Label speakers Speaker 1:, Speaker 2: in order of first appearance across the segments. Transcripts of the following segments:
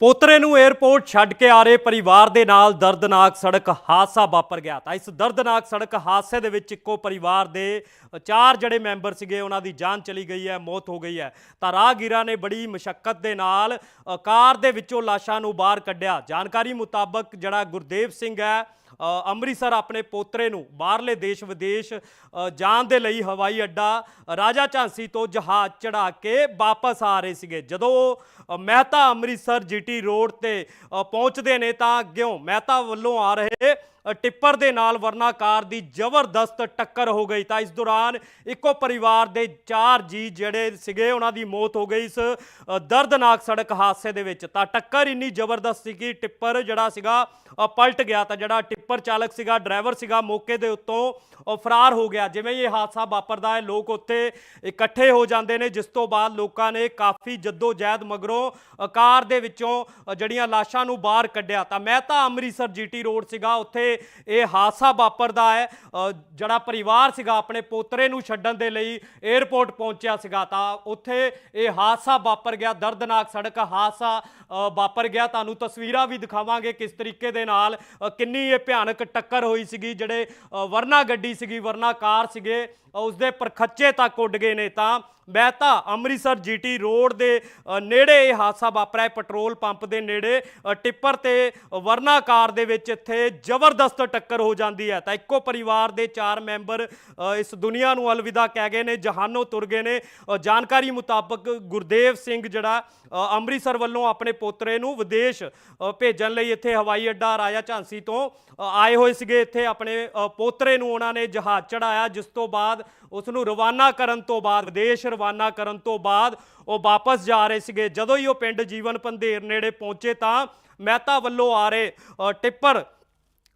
Speaker 1: ਪੋਤਰੇ ਨੂੰ 에ਅਰਪੋਰਟ ਛੱਡ ਕੇ ਆ ਰਹੇ ਪਰਿਵਾਰ ਦੇ ਨਾਲ ਦਰਦਨਾਕ ਸੜਕ ਹਾਦਸਾ ਵਾਪਰ ਗਿਆ ਤਾਂ ਇਸ ਦਰਦਨਾਕ ਸੜਕ ਹਾਦਸੇ ਦੇ ਵਿੱਚ ਇੱਕੋ ਪਰਿਵਾਰ ਦੇ ਚਾਰ ਜਿਹੜੇ ਮੈਂਬਰ ਸੀਗੇ, ਉਹਨਾਂ ਦੀ ਜਾਨ ਚਲੀ ਗਈ ਹੈ, ਮੌਤ ਹੋ ਗਈ ਹੈ। ਤਾਂ ਰਾਹਗੀਰਾਂ ਨੇ ਬੜੀ ਮੁਸ਼ਕਲ ਦੇ ਨਾਲ ਕਾਰ ਦੇ ਵਿੱਚੋਂ ਲਾਸ਼ਾਂ ਨੂੰ ਬਾਹਰ ਕੱਢਿਆ। ਜਾਣਕਾਰੀ ਮੁਤਾਬਕ ਜਿਹੜਾ ਗੁਰਦੇਵ ਸਿੰਘ ਹੈ ਅੰਮ੍ਰਿਤਸਰ ਆਪਣੇ ਪੋਤਰੇ ਨੂੰ ਬਾਹਰਲੇ ਦੇਸ਼ ਵਿਦੇਸ਼ ਜਾਣ ਦੇ ਲਈ ਹਵਾਈ ਅੱਡਾ ਰਾਜਾ ਝਾਂਸੀ ਤੋਂ ਜਹਾਜ਼ ਚੜਾ ਕੇ ਵਾਪਸ ਆ ਰਹੇ ਸੀਗੇ। ਜਦੋਂ ਉਹ, ਮਹਿਤਾ ਅੰਮ੍ਰਿਤਸਰ ਜੀਟੀ ਰੋਡ ਤੇ ਪਹੁੰਚਦੇ ਨੇ ਤਾਂ ਅੱਗਿਓਂ ਮਹਿਤਾ ਵੱਲੋਂ ਆ ਰਹੇ ਟਿੱਪਰ ਦੇ ਨਾਲ ਵਰਨਾ ਕਾਰ ਦੀ ਜ਼ਬਰਦਸਤ ਟੱਕਰ ਹੋ ਗਈ ਤਾਂ ਇਸ ਦੌਰਾਨ ਇੱਕੋ ਪਰਿਵਾਰ ਦੇ ਚਾਰ ਜੀ ਜਿਹੜੇ ਸੀਗੇ, ਉਹਨਾਂ ਦੀ ਮੌਤ ਹੋ ਗਈ ਇਸ ਦਰਦਨਾਕ ਸੜਕ ਹਾਦਸੇ ਦੇ ਵਿੱਚ। ਤਾਂ ਟੱਕਰ ਇੰਨੀ ਜ਼ਬਰਦਸਤ ਸੀ ਕਿ ਟਿੱਪਰ ਜਿਹੜਾ ਸੀਗਾ ਪਲਟ ਗਿਆ ਤਾਂ ਜਿਹੜਾ ਟਿੱਪਰ ਚਾਲਕ ਸੀਗਾ, ਡਰਾਈਵਰ ਸੀਗਾ, ਮੌਕੇ ਦੇ ਉੱਤੋਂ ਉਹ ਫਰਾਰ ਹੋ ਗਿਆ। ਜਿਵੇਂ ਇਹ ਹਾਦਸਾ ਵਾਪਰਦਾ ਹੈ, ਲੋਕ ਉੱਥੇ ਇਕੱਠੇ ਹੋ ਜਾਂਦੇ ਨੇ, ਜਿਸ ਤੋਂ ਬਾਅਦ ਲੋਕਾਂ ਨੇ ਕਾਫੀ ਜੱਦੋ ਜਹਿਦ ਮਗਰੋਂ ਕਾਰ ਦੇ ਵਿੱਚੋਂ ਜਿਹੜੀਆਂ ਲਾਸ਼ਾਂ ਨੂੰ ਬਾਹਰ ਕੱਢਿਆ। ਤਾਂ ਮੈਂ ਤਾਂ ਅੰਮ੍ਰਿਤਸਰ ਜੀਟੀ ਰੋਡ ਸੀਗਾ, ਉੱਥੇ ਇਹ ਹਾਦਸਾ ਵਾਪਰਦਾ ਹੈ। ਜਿਹੜਾ ਪਰਿਵਾਰ ਸੀਗਾ ਆਪਣੇ ਪੋਤਰੇ ਨੂੰ ਛੱਡਣ ਦੇ ਲਈ 에ਅਰਪੋਰਟ ਪਹੁੰਚਿਆ ਸੀਗਾ ਤਾਂ ਉੱਥੇ ਇਹ ਹਾਦਸਾ ਵਾਪਰ ਗਿਆ। ਦਰਦਨਾਕ ਸੜਕ ਹਾਦਸਾ ਵਾਪਰ ਗਿਆ। ਤੁਹਾਨੂੰ ਤਸਵੀਰਾਂ ਵੀ ਦਿਖਾਵਾਂਗੇ ਕਿਸ ਤਰੀਕੇ ਦੇ ਨਾਲ ਕਿੰਨੀ ਇਹ ਭਿਆਨਕ ਟੱਕਰ ਹੋਈ ਸੀਗੀ ਜਿਹੜੇ ਵਰਨਾ ਗੱਡੀ ਸੀਗੀ ਵਰਨਾ ਕਾਰ ਸੀਗੇ ਅ, ਉਸਦੇ ਪਰਖੱਚੇ ਤੱਕ ਉੱਡ ਗਏ ਨੇ। ਤਾਂ ਮਹਿਤਾ ਅੰਮ੍ਰਿਤਸਰ ਜੀਟੀ ਰੋਡ ਦੇ ਨੇੜੇ ਇਹ ਹਾਦਸਾ ਵਾਪਰਿਆ। ਹੈ, ਪੈਟਰੋਲ ਪੰਪ ਦੇ ਨੇੜੇ ਟਿੱਪਰ ਤੇ ਵਰਨਾ ਕਾਰ ਦੇ ਵਿੱਚ ਇੱਥੇ ਜ਼ਬਰਦਸਤ ਟੱਕਰ ਹੋ ਜਾਂਦੀ ਹੈ। ਤਾਂ ਇੱਕੋ ਪਰਿਵਾਰ ਦੇ ਚਾਰ ਮੈਂਬਰ ਇਸ ਦੁਨੀਆ ਨੂੰ ਅਲਵਿਦਾ ਕਹਿ ਗਏ ਨੇ ਜਹਾਨੋਂ ਤੁਰ ਗਏ ਨੇ। ਜਾਣਕਾਰੀ ਮੁਤਾਬਕ ਗੁਰਦੇਵ ਸਿੰਘ ਜਿਹੜਾ ਅੰਮ੍ਰਿਤਸਰ ਵੱਲੋਂ ਆਪਣੇ ਪੋਤਰੇ ਨੂੰ ਵਿਦੇਸ਼ ਭੇਜਣ ਲਈ ਇੱਥੇ ਹਵਾਈ ਅੱਡਾ ਰਾਜਾ ਝਾਂਸੀ ਤੋਂ ਆਏ ਹੋਏ ਸੀਗੇ। ਇੱਥੇ ਆਪਣੇ ਪੋਤਰੇ ਨੂੰ ਉਹਨਾਂ ਨੇ ਜਹਾਜ਼ ਚੜਾਇਆ ਜਿਸ ਤੋਂ ਬਾਅਦ ਉਸ ਨੂੰ ਰਵਾਨਾ ਕਰਨ ਤੋਂ ਬਾਅਦ, ਵਿਦੇਸ਼ ਰਵਾਨਾ ਕਰਨ ਤੋਂ ਬਾਅਦ ਉਹ ਵਾਪਸ ਜਾ ਰਹੇ ਸੀਗੇ। ਜਦੋਂ ਹੀ ਉਹ ਪਿੰਡ ਜੀਵਨ ਪੰਧੇਰ ਨੇੜੇ ਪਹੁੰਚੇ ਤਾਂ ਮਹਿਤਾ ਵੱਲੋਂ ਆ ਰਹੇ ਟਿੱਪਰ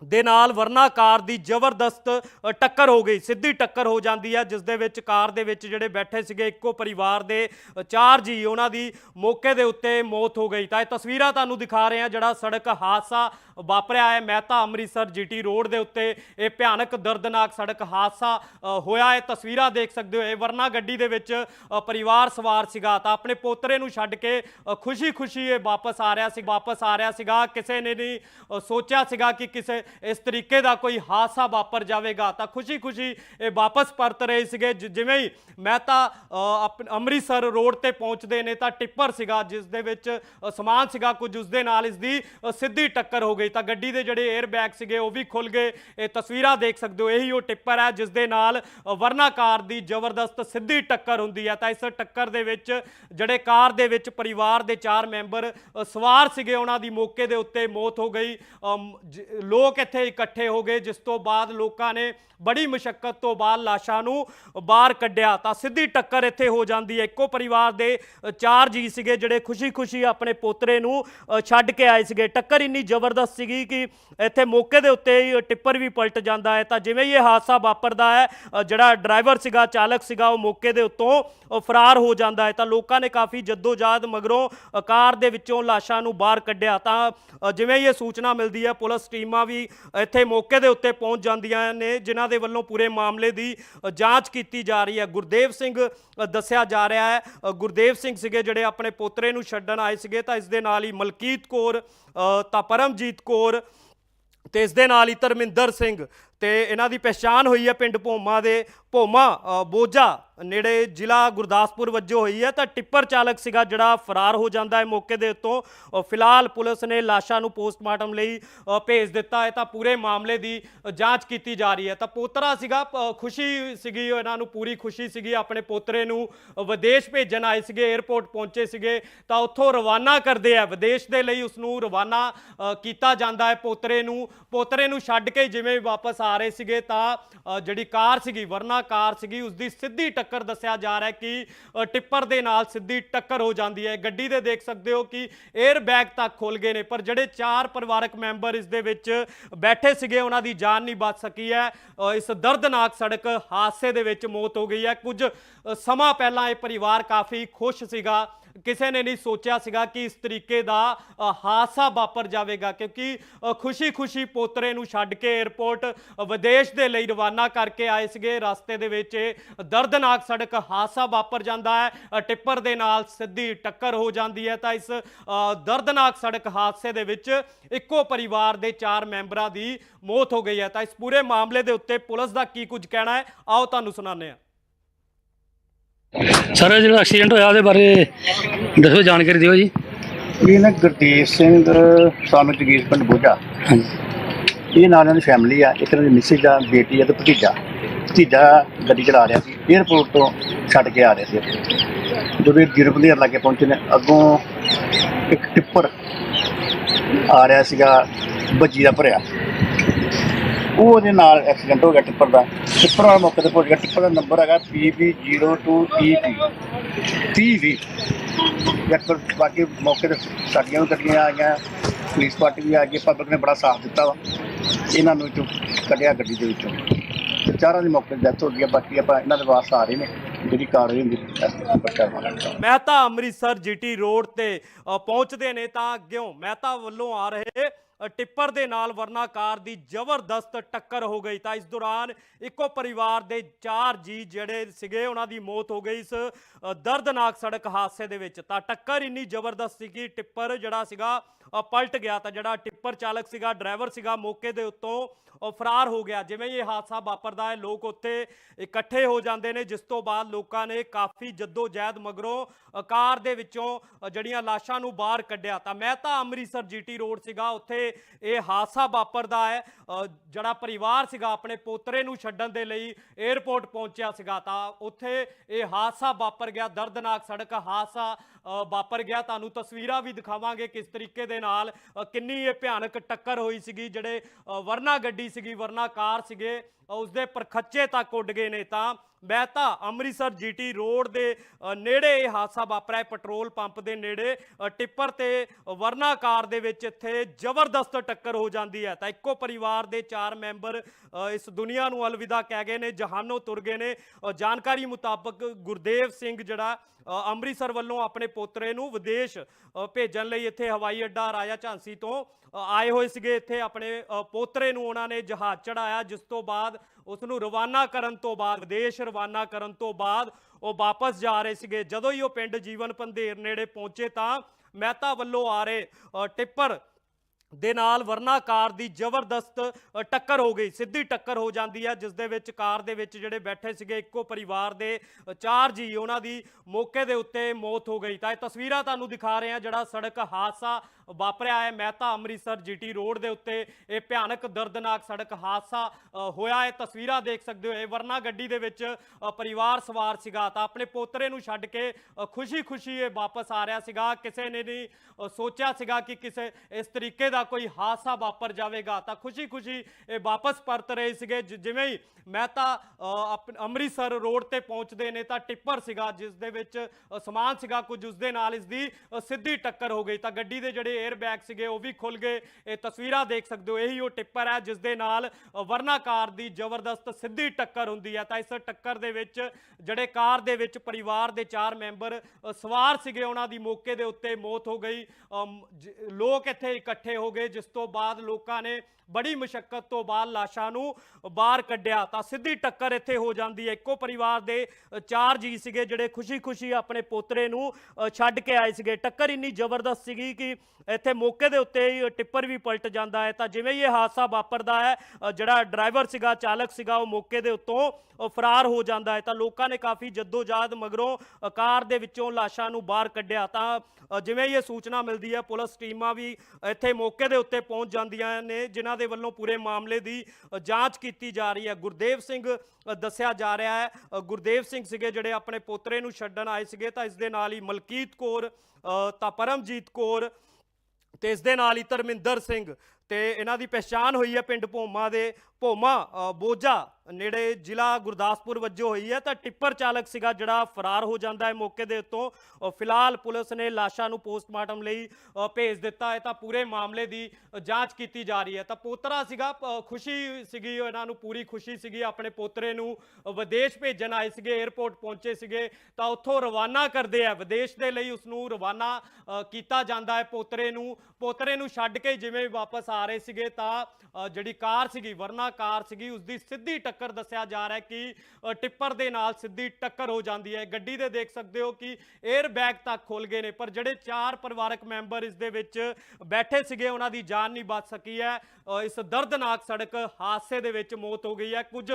Speaker 1: ਦੇ ਨਾਲ ਵਰਨਾ ਕਾਰ ਦੀ ਜ਼ਬਰਦਸਤ ਟੱਕਰ ਹੋ ਗਈ, ਸਿੱਧੀ ਟੱਕਰ ਹੋ ਜਾਂਦੀ ਹੈ, ਜਿਸ ਦੇ ਵਿੱਚ ਕਾਰ ਦੇ ਵਿੱਚ ਜਿਹੜੇ ਬੈਠੇ ਸੀਗੇ, ਇੱਕੋ ਪਰਿਵਾਰ ਦੇ ਚਾਰ ਜੀ, ਉਹਨਾਂ ਦੀ ਮੌਕੇ ਦੇ ਉੱਤੇ ਮੌਤ ਹੋ ਗਈ। ਤਾਂ ਇਹ ਤਸਵੀਰਾਂ ਤੁਹਾਨੂੰ ਦਿਖਾ ਰਹੇ ਹਾਂ, ਜਿਹੜਾ ਸੜਕ ਹਾਦਸਾ ਵਾਪਰਿਆ ਹੈ। ਮਹਿਤਾ ਅੰਮ੍ਰਿਤਸਰ ਜੀਟੀ ਰੋਡ ਦੇ ਉੱਤੇ ਇਹ ਭਿਆਨਕ, ਦਰਦਨਾਕ ਸੜਕ ਹਾਦਸਾ ਹੋਇਆ। ਹੈ ਤਸਵੀਰਾਂ ਦੇਖ ਸਕਦੇ ਹੋ। ਇਹ ਵਰਨਾ ਗੱਡੀ ਦੇ ਵਿੱਚ ਪਰਿਵਾਰ ਸਵਾਰ ਸੀਗਾ। ਤਾਂ ਆਪਣੇ ਪੋਤਰੇ ਨੂੰ ਛੱਡ ਕੇ ਖੁਸ਼ੀ-ਖੁਸ਼ੀ ਇਹ ਵਾਪਸ ਆ ਰਿਹਾ ਸੀ, ਵਾਪਸ ਆ ਰਿਹਾ ਸੀਗਾ। ਕਿਸੇ ਨੇ ਨਹੀਂ ਸੋਚਿਆ ਸੀਗਾ ਕਿ ਕਿਸੇ ਇਸ ਤਰੀਕੇ ਦਾ ਕੋਈ ਹਾਦਸਾ ਵਾਪਰ ਜਾਵੇਗਾ ਤਾਂ ਖੁਸ਼ੀ-ਖੁਸ਼ੀ ਇਹ ਵਾਪਸ ਪਰਤ ਰਹੇ ਸੀਗੇ। ਜ ਜਿਵੇਂ ਹੀ ਮਹਿਤਾ ਅ, ਆਪ- ਅੰਮ੍ਰਿਤਸਰ ਰੋਡ ਤੇ ਪਹੁੰਚਦੇ ਨੇ ਤਾਂ ਟਿੱਪਰ ਸੀਗਾ ਜਿਸ ਦੇ ਵਿੱਚ ਅ, ਸਮਾਨ ਸੀਗਾ ਕੁਝ ਉਸ ਦੇ ਨਾਲ ਇਸ ਦੀ ਅ, ਸਿੱਧੀ ਟੱਕਰ ਹੋ ਗਈ। ਤਾਂ ਗੱਡੀ ਦੇ ਜਿਹੜੇ 에ਅਰ ਬੈਗ ਸੀਗੇ ਉਹ ਵੀ ਖੁੱਲ ਗਏ। ਇਹ ਤਸਵੀਰਾਂ ਦੇਖ ਸਕਦੇ ਹੋ ਇਹੀ ਉਹ ਟਿੱਪਰ ਹੈ ਜਿਸ ਦੇ ਨਾਲ ਅ, ਵਰਨਾ ਕਾਰ ਦੀ ਜ਼ਬਰਦਸਤ ਸਿੱਧੀ ਟੱਕਰ ਹੁੰਦੀ ਹੈ। ਤਾਂ ਇਸ ਟੱਕਰ ਦੇ ਵਿੱਚ ਜਿਹੜੇ ਕਾਰ ਦੇ ਵਿੱਚ ਪਰਿਵਾਰ ਦੇ ਚਾਰ ਮੈਂਬਰ ਅ, ਸਵਾਰ ਸੀਗੇ। ਉਹਨਾਂ ਦੀ ਮੌਕੇ ਦੇ ਉੱਤੇ ਮੌਤ ਹੋ ਗਈ। ਅਮ, ਜ- ਲੋਕ ਇੱਥੇ ਇਕੱਠੇ ਹੋ ਗਏ, ਜਿਸ ਤੋਂ ਬਾਅਦ ਲੋਕਾਂ ਨੇ ਬੜੀ ਮੁਸ਼ਕਲ ਤੋਂ ਬਾਅਦ ਲਾਸ਼ਾਂ ਨੂੰ ਬਾਹਰ ਕੱਢਿਆ। ਤਾਂ ਸਿੱਧੀ ਟੱਕਰ ਇੱਥੇ ਹੋ ਜਾਂਦੀ ਹੈ। ਇੱਕੋ ਪਰਿਵਾਰ ਦੇ ਚਾਰ ਜੀ ਸੀਗੇ, ਜਿਹੜੇ ਖੁਸ਼ੀ-ਖੁਸ਼ੀ ਆਪਣੇ ਪੋਤਰੇ ਨੂੰ ਛੱਡ ਕੇ ਆਏ ਸੀਗੇ। ਟੱਕਰ ਇੰਨੀ ਜ਼ਬਰਦਸਤ ਸੀਗੀ ਕਿ ਇੱਥੇ ਮੌਕੇ ਦੇ ਉੱਤੇ ਹੀ ਟਿੱਪਰ ਵੀ ਪਲਟ ਜਾਂਦਾ ਹੈ। ਤਾਂ ਜਿਵੇਂ ਹੀ ਇਹ ਹਾਦਸਾ ਵਾਪਰਦਾ ਹੈ ਜਿਹੜਾ ਡਰਾਈਵਰ ਸੀਗਾ, ਚਾਲਕ ਸੀਗਾ, ਉਹ ਮੌਕੇ ਦੇ ਉੱਤੋਂ ਫਰਾਰ ਹੋ ਜਾਂਦਾ ਹੈ। ਤਾਂ ਲੋਕਾਂ ਨੇ ਕਾਫੀ ਜੱਦੋ-ਜਹਿਦ ਮਗਰੋਂ ਕਾਰ ਦੇ ਵਿੱਚੋਂ ਲਾਸ਼ਾਂ ਨੂੰ ਬਾਹਰ ਕੱਢਿਆ। ਤਾਂ ਜਿਵੇਂ ਹੀ ਇਹ ਸੂਚਨਾ ਮਿਲਦੀ ਹੈ, ਪੁਲਿਸ ਟੀਮਾਂ ਵੀ ਇੱਥੇ ਮੌਕੇ ਦੇ ਉੱਤੇ ਪਹੁੰਚ ਜਾਂਦੀਆਂ ਨੇ, ਜਿਨ੍ਹਾਂ ਦੇ ਵੱਲੋਂ ਪੂਰੇ ਮਾਮਲੇ ਦੀ ਜਾਂਚ ਕੀਤੀ ਜਾ ਰਹੀ ਹੈ। ਗੁਰਦੇਵ ਸਿੰਘ ਦੱਸਿਆ ਜਾ ਰਿਹਾ ਹੈ ਗੁਰਦੇਵ ਸਿੰਘ ਸੀਗੇ ਜਿਹੜੇ ਆਪਣੇ ਪੋਤਰੇ ਨੂੰ ਛੱਡਣ ਆਏ ਸੀਗੇ, ਤਾਂ ਇਸ ਦੇ ਨਾਲ ਹੀ ਮਲਕੀਤ ਕੌਰ ਤਾਂ ਪਰਮਜੀਤ ਕੌਰ ਤੇ ਇਸ ਦੇ ਨਾਲ ਹੀ ਧਰਮਿੰਦਰ ਸਿੰਘ। ਤੇ ਇਹਨਾਂ ਦੀ ਪਛਾਣ ਹੋਈ ਹੈ ਪਿੰਡ ਭੋਮਾ ਦੇ ਭੋਮਾ ਅ, ਬੋਜਾ ਨੇੜੇ ਜ਼ਿਲ੍ਹਾ ਗੁਰਦਾਸਪੁਰ ਵਜੋਂ ਹੋਈ ਹੈ। ਤਾਂ ਟਿੱਪਰ ਚਾਲਕ ਸੀਗਾ ਜਿਹੜਾ ਫਰਾਰ ਹੋ ਜਾਂਦਾ ਹੈ ਮੌਕੇ ਦੇ ਉੱਤੋਂ। ਫਿਲਹਾਲ ਪੁਲਿਸ ਨੇ ਲਾਸ਼ਾਂ ਨੂੰ ਪੋਸਟਮਾਰਟਮ ਲਈ ਭੇਜ ਦਿੱਤਾ ਹੈ। ਤਾਂ ਪੂਰੇ ਮਾਮਲੇ ਦੀ ਜਾਂਚ ਕੀਤੀ ਜਾ ਰਹੀ ਹੈ। ਤਾਂ ਪੋਤਰਾ ਸੀਗਾ ਖੁਸ਼ੀ ਸੀਗੀ ਇਹਨਾਂ ਨੂੰ ਪੂਰੀ ਖੁਸ਼ੀ ਸੀਗੀ। ਆਪਣੇ ਪੋਤਰੇ ਨੂੰ ਵਿਦੇਸ਼ ਭੇਜਣ ਆਏ ਸੀਗੇ 에ਅਰਪੋਰਟ ਪਹੁੰਚੇ ਸੀਗੇ। ਤਾਂ ਉੱਥੋਂ ਰਵਾਨਾ ਕਰਦੇ ਆ। ਵਿਦੇਸ਼ ਦੇ ਲਈ ਉਸ ਨੂੰ ਰਵਾਨਾ ਕੀਤਾ ਜਾਂਦਾ ਹੈ ਪੋਤਰੇ ਨੂੰ। ਪੋਤਰੇ ਨੂੰ ਛੱਡ ਕੇ ਜਿਵੇਂ ਵਾਪਸ ਆ ਰਹੇ ਸੀਗੇ ਤਾਂ ਜਿਹੜੀ ਕਾਰ ਸੀਗੀ, ਵਰਨਾ ਕਾਰ ਸੀਗੀ ਉਸ ਦੀ ਸਿੱਧੀ ਟੱਕਰ ਦੱਸਿਆ ਜਾ ਰਿਹਾ ਕਿ ਟਿੱਪਰ ਦੇ ਨਾਲ ਸਿੱਧੀ ਟੱਕਰ ਹੋ ਜਾਂਦੀ ਹੈ। ਗੱਡੀ ਦੇ ਦੇਖ ਸਕਦੇ ਹੋ ਕਿ 에ਅਰ ਬੈਗ ਤੱਕ ਖੁੱਲ ਗਏ ਨੇ, ਪਰ ਜਿਹੜੇ ਚਾਰ ਪਰਿਵਾਰਕ ਮੈਂਬਰ ਇਸ ਦੇ ਵਿੱਚ ਬੈਠੇ ਸੀਗੇ, ਉਹਨਾਂ ਦੀ ਜਾਨ ਨਹੀਂ ਬਚ ਸਕੀ ਹੈ। ਇਸ ਦਰਦਨਾਕ ਸੜਕ ਹਾਦਸੇ ਦੇ ਵਿੱਚ ਮੌਤ ਹੋ ਗਈ ਹੈ। ਕੁਝ ਸਮਾਂ ਪਹਿਲਾਂ ਇਹ ਪਰਿਵਾਰ ਕਾਫੀ ਖੁਸ਼ ਸੀਗਾ। ਕਿਸੇ ਨੇ ਨਹੀਂ ਸੋਚਿਆ ਸੀਗਾ ਕਿ ਇਸ ਤਰੀਕੇ ਦਾ ਹਾਦਸਾ ਵਾਪਰ ਜਾਵੇਗਾ, ਕਿਉਂਕਿ ਖੁਸ਼ੀ-ਖੁਸ਼ੀ ਪੋਤਰੇ ਨੂੰ ਛੱਡ ਕੇ 에ਅਰਪੋਰਟ ਵਿਦੇਸ਼ ਦੇ ਲਈ ਰਵਾਨਾ ਕਰਕੇ ਆਏ ਸੀਗੇ। ਰਸਤੇ ਦੇ ਵਿੱਚ ਇਹ ਦਰਦਨਾਕ ਸੜਕ ਹਾਦਸਾ ਵਾਪਰ ਜਾਂਦਾ ਹੈ ਟਿੱਪਰ ਦੇ ਨਾਲ ਸਿੱਧੀ ਟੱਕਰ ਹੋ ਜਾਂਦੀ ਹੈ। ਤਾਂ ਇਸ ਦਰਦਨਾਕ ਸੜਕ ਹਾਦਸੇ ਦੇ ਵਿੱਚ ਇੱਕੋ ਪਰਿਵਾਰ ਦੇ ਚਾਰ ਮੈਂਬਰਾਂ ਦੀ ਮੌਤ ਹੋ ਗਈ ਹੈ। ਤਾਂ ਇਸ ਪੂਰੇ ਮਾਮਲੇ ਦੇ ਉੱਤੇ ਪੁਲਿਸ ਦਾ ਕੀ ਕੁਝ ਕਹਿਣਾ ਹੈ, ਆਓ ਤੁਹਾਨੂੰ ਸੁਣਾਉਂਦੇ ਹਾਂ।
Speaker 2: ਸਰ ਜਿਹੜਾ ਐਕਸੀਡੈਂਟ ਹੋਇਆ ਉਹਦੇ ਬਾਰੇ ਦੱਸੋ ਜਾਣਕਾਰੀ ਦਿਓ ਜੀ।
Speaker 3: ਇਹ ਨਾ ਗੁਰਦੀਪ ਸਿੰਘ ਸਾਨੂੰ ਜਗੀਰ ਪਿੰਡ ਬੋਝਾ। ਇਹ ਨਾਲ ਇਹਨਾਂ ਦੀ ਫੈਮਿਲੀ ਆ ਇੱਕ ਇਹਨਾਂ ਦੀ ਮਿਸਿਸ ਦਾ ਬੇਟੀ ਆ ਤੇ ਭਤੀਜਾ। ਭਤੀਜਾ ਗੱਡੀ ਚਲਾ ਰਿਹਾ ਸੀ 에ਅਰਪੋਰਟ ਤੋਂ ਛੱਡ ਕੇ ਆ ਰਿਹਾ ਸੀ ਇੱਥੇ। ਜਦੋਂ ਇਹ ਗਿਰਬਲੀਅਰ ਲਾਗੇ ਪਹੁੰਚੇ ਨੇ ਅੱਗੋਂ ਇੱਕ ਟਿੱਪਰ ਆ ਰਿਹਾ ਸੀਗਾ ਬੱਜੀ ਦਾ ਭਰਿਆ। ਉਹ ਉਹਦੇ ਨਾਲ ਐਕਸੀਡੈਂਟ ਹੋ ਗਿਆ ਟਿੱਪਰ ਦਾ। ਟਿੱਪਰ ਵਾਲਾ ਮੌਕੇ ਤੇ ਪਹੁੰਚ ਗਿਆ। ਟਿੱਪਰ ਦਾ ਨੰਬਰ ਹੈਗਾ PB02EP 30 ਜੱਟਰ ਬਾਕੀ ਮੌਕੇ ਤੇ ਸਾਡੀਆਂ ਵੀ ਗੱਡੀਆਂ ਆ ਗਈਆਂ ਪੁਲਿਸ ਪਾਰਟੀ ਵੀ ਆ ਗਈ ਪਬਲਿਕ ਨੇ ਬੜਾ ਸਾਥ ਦਿੱਤਾ ਵਾ। ਇਹਨਾਂ ਨੂੰ ਵਿੱਚੋਂ ਕੱਢਿਆ ਗੱਡੀ ਦੇ ਵਿੱਚੋਂ। ਤੇ ਚਾਰਾਂ ਦੀ ਮੌਕੇ ਤੇ ਡੈਥ ਹੋ ਗਈ ਆ ਬਾਕੀ ਆਪਾਂ ਇਹਨਾਂ ਦੇ ਵਾਰਸ ਆ ਰਹੇ ਨੇ ਜਿਹੜੀ ਕਾਰਵਾਈ ਹੁੰਦੀ ਹੈ ਬੱਚਾ ਮਾਰਾਂਗੇ
Speaker 1: ਮਹਿਤਾ ਅੰਮ੍ਰਿਤਸਰ ਜੀਟੀ ਰੋਡ ਤੇ ਅ, ਪਹੁੰਚਦੇ ਨੇ ਤਾਂ ਅੱਗਿਓਂ ਮਹਿਤਾ ਵੱਲੋਂ ਆ ਰਹੇ ਟਿੱਪਰ ਦੇ ਨਾਲ ਵਰਨਾ ਕਾਰ ਦੀ ਜ਼ਬਰਦਸਤ ਟੱਕਰ ਹੋ ਗਈ ਤਾਂ ਇਸ ਦੌਰਾਨ ਇੱਕੋ ਪਰਿਵਾਰ ਦੇ ਚਾਰ ਜੀ ਜਿਹੜੇ ਸੀਗੇ, ਉਹਨਾਂ ਦੀ ਮੌਤ ਹੋ ਗਈ ਇਸ ਦਰਦਨਾਕ ਸੜਕ ਹਾਦਸੇ ਦੇ ਵਿੱਚ। ਤਾਂ ਟੱਕਰ ਇੰਨੀ ਜ਼ਬਰਦਸਤ ਸੀ ਕਿ ਟਿੱਪਰ ਜਿਹੜਾ ਸੀਗਾ ਪਲਟ ਗਿਆ ਤਾਂ ਜਿਹੜਾ ਟਿੱਪਰ ਚਾਲਕ ਸੀਗਾ, ਡਰਾਈਵਰ ਸੀਗਾ, ਮੌਕੇ ਦੇ ਉੱਤੋਂ ਉਹ ਫਰਾਰ ਹੋ ਗਿਆ। ਜਿਵੇਂ ਇਹ ਹਾਦਸਾ ਵਾਪਰਦਾ ਹੈ, ਲੋਕ ਉੱਥੇ ਇਕੱਠੇ ਹੋ ਜਾਂਦੇ ਨੇ, ਜਿਸ ਤੋਂ ਬਾਅਦ ਲੋਕਾਂ ਨੇ ਕਾਫੀ ਜੱਦੋ ਜਹਿਦ ਮਗਰੋਂ ਕਾਰ ਦੇ ਵਿੱਚੋਂ ਜਿਹੜੀਆਂ ਲਾਸ਼ਾਂ ਨੂੰ ਬਾਹਰ ਕੱਢਿਆ। ਤਾਂ ਮੈਂ ਤਾਂ ਅੰਮ੍ਰਿਤਸਰ ਜੀਟੀ ਰੋਡ ਸੀਗਾ, ਉੱਥੇ ਇਹ ਹਾਦਸਾ ਵਾਪਰਦਾ ਹੈ। ਅ, ਜਿਹੜਾ ਪਰਿਵਾਰ ਸੀਗਾ ਆਪਣੇ ਪੋਤਰੇ ਨੂੰ ਛੱਡਣ ਦੇ ਲਈ 에ਅਰਪੋਰਟ ਪਹੁੰਚਿਆ ਸੀਗਾ ਤਾਂ ਉੱਥੇ ਇਹ ਹਾਦਸਾ ਵਾਪਰ ਗਿਆ। ਦਰਦਨਾਕ ਸੜਕ ਹਾਦਸਾ। ਵਾਪਰ ਗਿਆ। ਤੁਹਾਨੂੰ ਤਸਵੀਰਾਂ ਵੀ ਦਿਖਾਵਾਂਗੇ ਕਿਸ ਤਰੀਕੇ ਦੇ ਨਾਲ। ਕਿੰਨੀ ਇਹ ਭਿਆਨਕ ਟੱਕਰ ਹੋਈ ਸੀਗੀ ਜਿਹੜੇ ਵਰਨਾ ਗੱਡੀ ਸੀਗੀ ਵਰਨਾ ਕਾਰ ਸੀਗੇ ਅ, ਉਸਦੇ ਪਰਖੱਚੇ ਤੱਕ ਉੱਡ ਗਏ ਨੇ। ਤਾਂ ਮਹਿਤਾ ਅੰਮ੍ਰਿਤਸਰ ਜੀਟੀ ਰੋਡ ਦੇ ਨੇੜੇ ਇਹ ਹਾਦਸਾ ਵਾਪਰਿਆ। ਪੈਟਰੋਲ ਪੰਪ ਦੇ ਨੇੜੇ ਟਿੱਪਰ ਤੇ ਵਰਨਾ ਕਾਰ ਦੇ ਵਿੱਚ ਇੱਥੇ ਜ਼ਬਰਦਸਤ ਟੱਕਰ ਹੋ ਜਾਂਦੀ ਹੈ। ਤਾਂ ਇੱਕੋ ਪਰਿਵਾਰ ਦੇ ਚਾਰ ਮੈਂਬਰ ਇਸ ਦੁਨੀਆ ਨੂੰ ਅਲਵਿਦਾ ਕਹਿ ਗਏ ਨੇ ਜਹਾਨੋਂ ਤੁਰ ਗਏ ਨੇ। ਜਾਣਕਾਰੀ ਮੁਤਾਬਕ ਗੁਰਦੇਵ ਸਿੰਘ ਜਿਹੜਾ ਅੰਮ੍ਰਿਤਸਰ ਵੱਲੋਂ ਆਪਣੇ ਪੋਤਰੇ ਨੂੰ ਵਿਦੇਸ਼ ਭੇਜਣ ਲਈ ਇੱਥੇ ਹਵਾਈ ਅੱਡਾ ਰਾਜਾ ਝਾਂਸੀ ਤੋਂ ਆਏ ਹੋਏ ਸੀਗੇ। ਇੱਥੇ ਆਪਣੇ ਪੋਤਰੇ ਨੂੰ ਉਹਨਾਂ ਨੇ ਜਹਾਜ਼ ਚੜਾਇਆ ਜਿਸ ਤੋਂ ਬਾਅਦ ਉਸ ਨੂੰ ਰਵਾਨਾ ਕਰਨ ਤੋਂ ਬਾਅਦ, ਵਿਦੇਸ਼ ਰਵਾਨਾ ਕਰਨ ਤੋਂ ਬਾਅਦ ਉਹ ਵਾਪਸ ਜਾ ਰਹੇ ਸੀਗੇ। ਜਦੋਂ ਹੀ ਉਹ ਪਿੰਡ ਜੀਵਨ ਪੰਧੇਰ ਨੇੜੇ ਪਹੁੰਚੇ ਤਾਂ ਮਹਿਤਾ ਵੱਲੋਂ ਆ ਰਹੇ ਟਿੱਪਰ ਦੇ ਨਾਲ ਵਰਨਾ ਕਾਰ ਦੀ ਜ਼ਬਰਦਸਤ ਟੱਕਰ ਹੋ ਗਈ, ਸਿੱਧੀ ਟੱਕਰ ਹੋ ਜਾਂਦੀ ਹੈ, ਜਿਸ ਦੇ ਵਿੱਚ ਕਾਰ ਦੇ ਵਿੱਚ ਜਿਹੜੇ ਬੈਠੇ ਸੀਗੇ, ਇੱਕੋ ਪਰਿਵਾਰ ਦੇ ਚਾਰ ਜੀ, ਉਹਨਾਂ ਦੀ ਮੌਕੇ ਦੇ ਉੱਤੇ ਮੌਤ ਹੋ ਗਈ। ਤਾਂ ਇਹ ਤਸਵੀਰਾਂ ਤੁਹਾਨੂੰ ਦਿਖਾ ਰਹੇ ਹਾਂ, ਜਿਹੜਾ ਸੜਕ ਹਾਦਸਾ ਵਾਪਰਿਆ ਹੈ। ਮਹਿਤਾ ਅੰਮ੍ਰਿਤਸਰ ਜੀਟੀ ਰੋਡ ਦੇ ਉੱਤੇ ਇਹ ਭਿਆਨਕ ਦਰਦਨਾਕ ਸੜਕ ਹਾਦਸਾ ਹੋਇਆ ਹੈ। ਤਸਵੀਰਾਂ ਦੇਖ ਸਕਦੇ ਹੋ। ਇਹ ਵਰਨਾ ਗੱਡੀ ਦੇ ਵਿੱਚ ਪਰਿਵਾਰ ਸਵਾਰ ਸੀਗਾ ਤਾਂ ਆਪਣੇ ਪੋਤਰੇ ਨੂੰ ਛੱਡ ਕੇ ਖੁਸ਼ੀ-ਖੁਸ਼ੀ ਇਹ ਵਾਪਸ ਆ ਰਿਹਾ ਸੀਗਾ। ਕਿਸੇ ਨੇ ਨਹੀਂ ਸੋਚਿਆ ਸੀਗਾ ਕਿ ਕਿਸੇ ਇਸ ਤਰੀਕੇ ਦਾ ਕੋਈ ਹਾਦਸਾ ਵਾਪਰ ਜਾਵੇਗਾ ਤਾਂ ਖੁਸ਼ੀ-ਖੁਸ਼ੀ ਇਹ ਵਾਪਸ ਪਰਤ ਰਹੇ ਸੀਗੇ। ਜਿ- ਜਿਵੇਂ ਹੀ ਮਹਿਤਾ ਅ, ਅੰਮ੍ਰਿਤਸਰ ਰੋਡ ਤੇ ਪਹੁੰਚਦੇ ਨੇ ਤਾਂ ਟਿੱਪਰ ਸੀਗਾ ਜਿਸ ਦੇ ਵਿੱਚ ਸਮਾਨ ਸੀਗਾ ਕੁਝ ਉਸ ਦੇ ਨਾਲ ਇਸ ਦੀ ਸਿੱਧੀ ਟੱਕਰ ਹੋ ਗਈ ਤਾਂ ਗੱਡੀ ਦੇ ਜਿਹੜੇ 에ਅਰ ਬੈਗ ਸੀਗੇ, ਉਹ ਵੀ ਖੁੱਲ ਗਏ। ਇਹ ਤਸਵੀਰਾਂ ਦੇਖ ਸਕਦੇ ਹੋ, ਇਹੀ ਉਹ ਟਿੱਪਰ ਹੈ, ਜਿਸ ਦੇ ਨਾਲ ਵਰਨਾ ਕਾਰ ਦੀ ਜ਼ਬਰਦਸਤ ਸਿੱਧੀ ਟੱਕਰ ਹੁੰਦੀ ਹੈ। ਤਾਂ ਇਸ ਟੱਕਰ ਦੇ ਵਿੱਚ ਜਿਹੜੇ ਕਾਰ ਦੇ ਵਿੱਚ ਪਰਿਵਾਰ ਦੇ ਚਾਰ ਮੈਂਬਰ ਸਵਾਰ ਸੀਗੇ, ਉਹਨਾਂ ਦੀ ਮੌਕੇ ਦੇ ਉੱਤੇ ਮੌਤ ਹੋ ਗਈ। ਲੋਕ ਇੱਥੇ ਇਕੱਠੇ ਹੋ ਗਏ, ਜਿਸ ਤੋਂ ਬਾਅਦ ਲੋਕਾਂ ਨੇ ਬੜੀ ਮੁਸ਼ਕਲ ਤੋਂ ਬਾਅਦ ਲਾਸ਼ਾਂ ਨੂੰ ਬਾਹਰ ਕੱਢਿਆ। ਤਾਂ ਸਿੱਧੀ ਟੱਕਰ ਇੱਥੇ ਹੋ ਜਾਂਦੀ ਹੈ। ਇੱਕੋ ਪਰਿਵਾਰ ਦੇ ਚਾਰ ਜੀ ਸੀਗੇ, ਜਿਹੜੇ ਖੁਸ਼ੀ-ਖੁਸ਼ੀ ਆਪਣੇ ਪੋਤਰੇ ਨੂੰ ਛੱਡ ਕੇ ਆਏ ਸੀਗੇ। ਟੱਕਰ ਇੰਨੀ ਜ਼ਬਰਦਸਤ ਸੀਗੀ ਕਿ ਇੱਥੇ ਮੌਕੇ ਦੇ ਉੱਤੇ ਹੀ ਟਿੱਪਰ ਵੀ ਪਲਟ ਜਾਂਦਾ ਹੈ। ਤਾਂ ਜਿਵੇਂ ਹੀ ਇਹ ਹਾਦਸਾ ਵਾਪਰਦਾ ਹੈ ਜਿਹੜਾ ਡਰਾਈਵਰ ਸੀਗਾ, ਚਾਲਕ ਸੀਗਾ, ਉਹ ਮੌਕੇ ਦੇ ਉੱਤੋਂ ਫਰਾਰ ਹੋ ਜਾਂਦਾ ਹੈ। ਤਾਂ ਲੋਕਾਂ ਨੇ ਕਾਫੀ ਜੱਦੋ-ਜਹਿਦ ਮਗਰੋਂ ਕਾਰ ਦੇ ਵਿੱਚੋਂ ਲਾਸ਼ਾਂ ਨੂੰ ਬਾਹਰ ਕੱਢਿਆ। ਤਾਂ ਜਿਵੇਂ ਹੀ ਇਹ ਸੂਚਨਾ ਮਿਲਦੀ ਹੈ, ਪੁਲਿਸ ਟੀਮਾਂ ਵੀ ਇੱਥੇ ਮੌਕੇ ਦੇ ਉੱਤੇ ਪਹੁੰਚ ਜਾਂਦੀਆਂ ਨੇ, ਜਿਨ੍ਹਾਂ ਦੇ ਵੱਲੋਂ ਪੂਰੇ ਮਾਮਲੇ ਦੀ ਜਾਂਚ ਕੀਤੀ ਜਾ ਰਹੀ ਹੈ। ਗੁਰਦੇਵ ਸਿੰਘ ਦੱਸਿਆ ਜਾ ਰਿਹਾ ਹੈ ਗੁਰਦੇਵ ਸਿੰਘ ਸੀਗੇ, ਜਿਹੜੇ ਆਪਣੇ ਪੋਤਰੇ ਨੂੰ ਛੱਡਣ ਆਏ ਸੀਗੇ। ਤਾਂ ਇਸ ਦੇ ਨਾਲ ਹੀ ਮਲਕੀਤ ਕੌਰ ਤਾਂ ਪਰਮਜੀਤ ਕੌਰ ਤੇ ਇਸ ਦੇ ਨਾਲ ਹੀ ਧਰਮਿੰਦਰ ਸਿੰਘ ਤੇ ਇਹਨਾਂ ਦੀ ਪਛਾਣ ਹੋਈ ਹੈ ਪਿੰਡ ਭੋਮਾ ਦੇ। ਭੋਮਾ ਅ, ਬੋਜਾ ਨੇੜੇ ਜ਼ਿਲ੍ਹਾ ਗੁਰਦਾਸਪੁਰ ਵੱਜੋਂ ਹੋਈ ਹੈ ਤਾਂ ਟਿੱਪਰ ਚਾਲਕ ਸੀਗਾ ਜਿਹੜਾ ਫਰਾਰ ਹੋ ਜਾਂਦਾ ਹੈ ਮੌਕੇ ਦੇ ਉੱਤੋਂ। ਫਿਲਹਾਲ ਪੁਲਿਸ ਨੇ ਲਾਸ਼ਾਂ ਨੂੰ ਪੋਸਟਮਾਰਟਮ ਲਈ ਭੇਜ ਦਿੱਤਾ ਹੈ ਤਾਂ ਪੂਰੇ ਮਾਮਲੇ ਦੀ ਜਾਂਚ ਕੀਤੀ ਜਾ ਰਹੀ ਹੈ। ਤਾਂ ਪੋਤਰਾ ਸੀਗਾ ਖੁਸ਼ੀ ਸੀਗੀ ਇਹਨਾਂ ਨੂੰ ਪੂਰੀ ਖੁਸ਼ੀ ਸੀਗੀ ਆਪਣੇ ਪੋਤਰੇ ਨੂੰ ਵਿਦੇਸ਼ ਭੇਜਣ ਆਏ ਸੀਗੇ 에ਅਰਪੋਰਟ ਪਹੁੰਚੇ ਸੀਗੇ ਤਾਂ ਉੱਥੋਂ ਰਵਾਨਾ ਕਰਦੇ ਆ। ਵਿਦੇਸ਼ ਦੇ ਲਈ ਉਸ ਨੂੰ ਰਵਾਨਾ ਕੀਤਾ ਜਾਂਦਾ ਹੈ ਪੋਤਰੇ ਨੂੰ। ਪੋਤਰੇ ਨੂੰ ਛੱਡ ਕੇ ਜਿਵੇਂ ਵਾਪਸ ਆ ਰਹੇ ਸੀਗੇ ਤਾਂ ਜਿਹੜੀ ਕਾਰ ਸੀਗੀ ਵਰਨਾ ਕਾਰ ਸੀਗੀ ਉਸ ਦੀ ਸਿੱਧੀ ਟੱਕਰ ਦੱਸਿਆ ਜਾ ਰਿਹਾ ਕਿ ਟਿੱਪਰ ਦੇ ਨਾਲ ਸਿੱਧੀ ਟੱਕਰ ਹੋ ਜਾਂਦੀ ਹੈ। ਗੱਡੀ ਦੇ ਦੇਖ ਸਕਦੇ ਹੋ ਕਿ 에ਅਰ ਬੈਗ ਤੱਕ ਖੁੱਲ ਗਏ ਨੇ ਪਰ ਜਿਹੜੇ ਚਾਰ ਪਰਿਵਾਰਕ ਮੈਂਬਰ ਇਸ ਦੇ ਵਿੱਚ ਬੈਠੇ ਸੀਗੇ ਉਹਨਾਂ ਦੀ ਜਾਨ ਨਹੀਂ ਬਚ ਸਕੀ ਹੈ। ਅ, ਇਸ ਦਰਦਨਾਕ ਸੜਕ ਹਾਦਸੇ ਦੇ ਵਿੱਚ ਮੌਤ ਹੋ ਗਈ ਹੈ। ਕੁਝ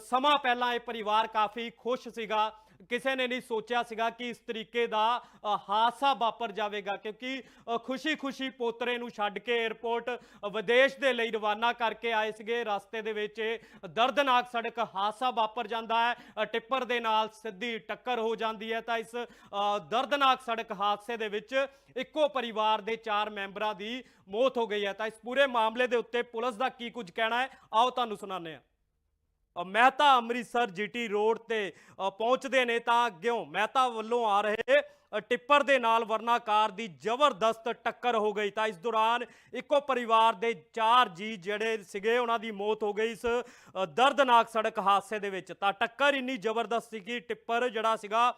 Speaker 1: ਸਮਾਂ ਪਹਿਲਾਂ ਇਹ ਪਰਿਵਾਰ ਕਾਫੀ ਖੁਸ਼ ਸੀਗਾ। ਕਿਸੇ ਨੇ ਨਹੀਂ ਸੋਚਿਆ ਸੀਗਾ ਕਿ ਇਸ ਤਰੀਕੇ ਦਾ ਹਾਦਸਾ ਵਾਪਰ ਜਾਵੇਗਾ, ਕਿਉਂਕਿ ਖੁਸ਼ੀ-ਖੁਸ਼ੀ ਪੋਤਰੇ ਨੂੰ ਛੱਡ ਕੇ 에ਅਰਪੋਰਟ ਵਿਦੇਸ਼ ਦੇ ਲਈ ਰਵਾਨਾ ਕਰਕੇ ਆਏ ਸੀਗੇ। ਰਸਤੇ ਦੇ ਵਿੱਚ ਦਰਦਨਾਕ ਸੜਕ ਹਾਦਸਾ ਵਾਪਰ ਜਾਂਦਾ ਹੈ। ਟਿੱਪਰ ਦੇ ਨਾਲ ਸਿੱਧੀ ਟੱਕਰ ਹੋ ਜਾਂਦੀ ਹੈ। ਤਾਂ ਇਸ ਦਰਦਨਾਕ ਸੜਕ ਹਾਦਸੇ ਦੇ ਵਿੱਚ ਇੱਕੋ ਪਰਿਵਾਰ ਦੇ ਚਾਰ ਮੈਂਬਰਾਂ ਦੀ ਮੌਤ ਹੋ ਗਈ ਹੈ। ਤਾਂ ਇਸ ਪੂਰੇ ਮਾਮਲੇ ਦੇ ਉੱਤੇ ਪੁਲਿਸ ਦਾ ਕੀ ਕੁਝ ਕਹਿਣਾ ਹੈ, ਆਓ ਤੁਹਾਨੂੰ ਸੁਣਾਉਂਦੇ ਹਾਂ। ਮਹਿਤਾ ਅੰਮ੍ਰਿਤਸਰ ਜੀਟੀ ਰੋਡ ਤੇ ਪਹੁੰਚਦੇ ਨੇ ਤਾਂ ਅੱਗਿਓਂ ਮਹਿਤਾ ਵੱਲੋਂ ਆ ਰਹੇ ਟਿੱਪਰ ਦੇ ਨਾਲ ਵਰਨਾ ਕਾਰ ਦੀ ਜ਼ਬਰਦਸਤ ਟੱਕਰ ਹੋ ਗਈ। ਤਾਂ ਇਸ ਦੌਰਾਨ ਇੱਕੋ ਪਰਿਵਾਰ ਦੇ ਚਾਰ ਜੀ ਜਿਹੜੇ ਸੀਗੇ ਉਹਨਾਂ ਦੀ ਮੌਤ ਹੋ ਗਈ ਇਸ ਦਰਦਨਾਕ ਸੜਕ ਹਾਦਸੇ ਦੇ ਵਿੱਚ। ਤਾਂ ਟੱਕਰ ਇੰਨੀ ਜ਼ਬਰਦਸਤ ਸੀ ਕਿ ਟਿੱਪਰ ਜਿਹੜਾ ਸੀਗਾ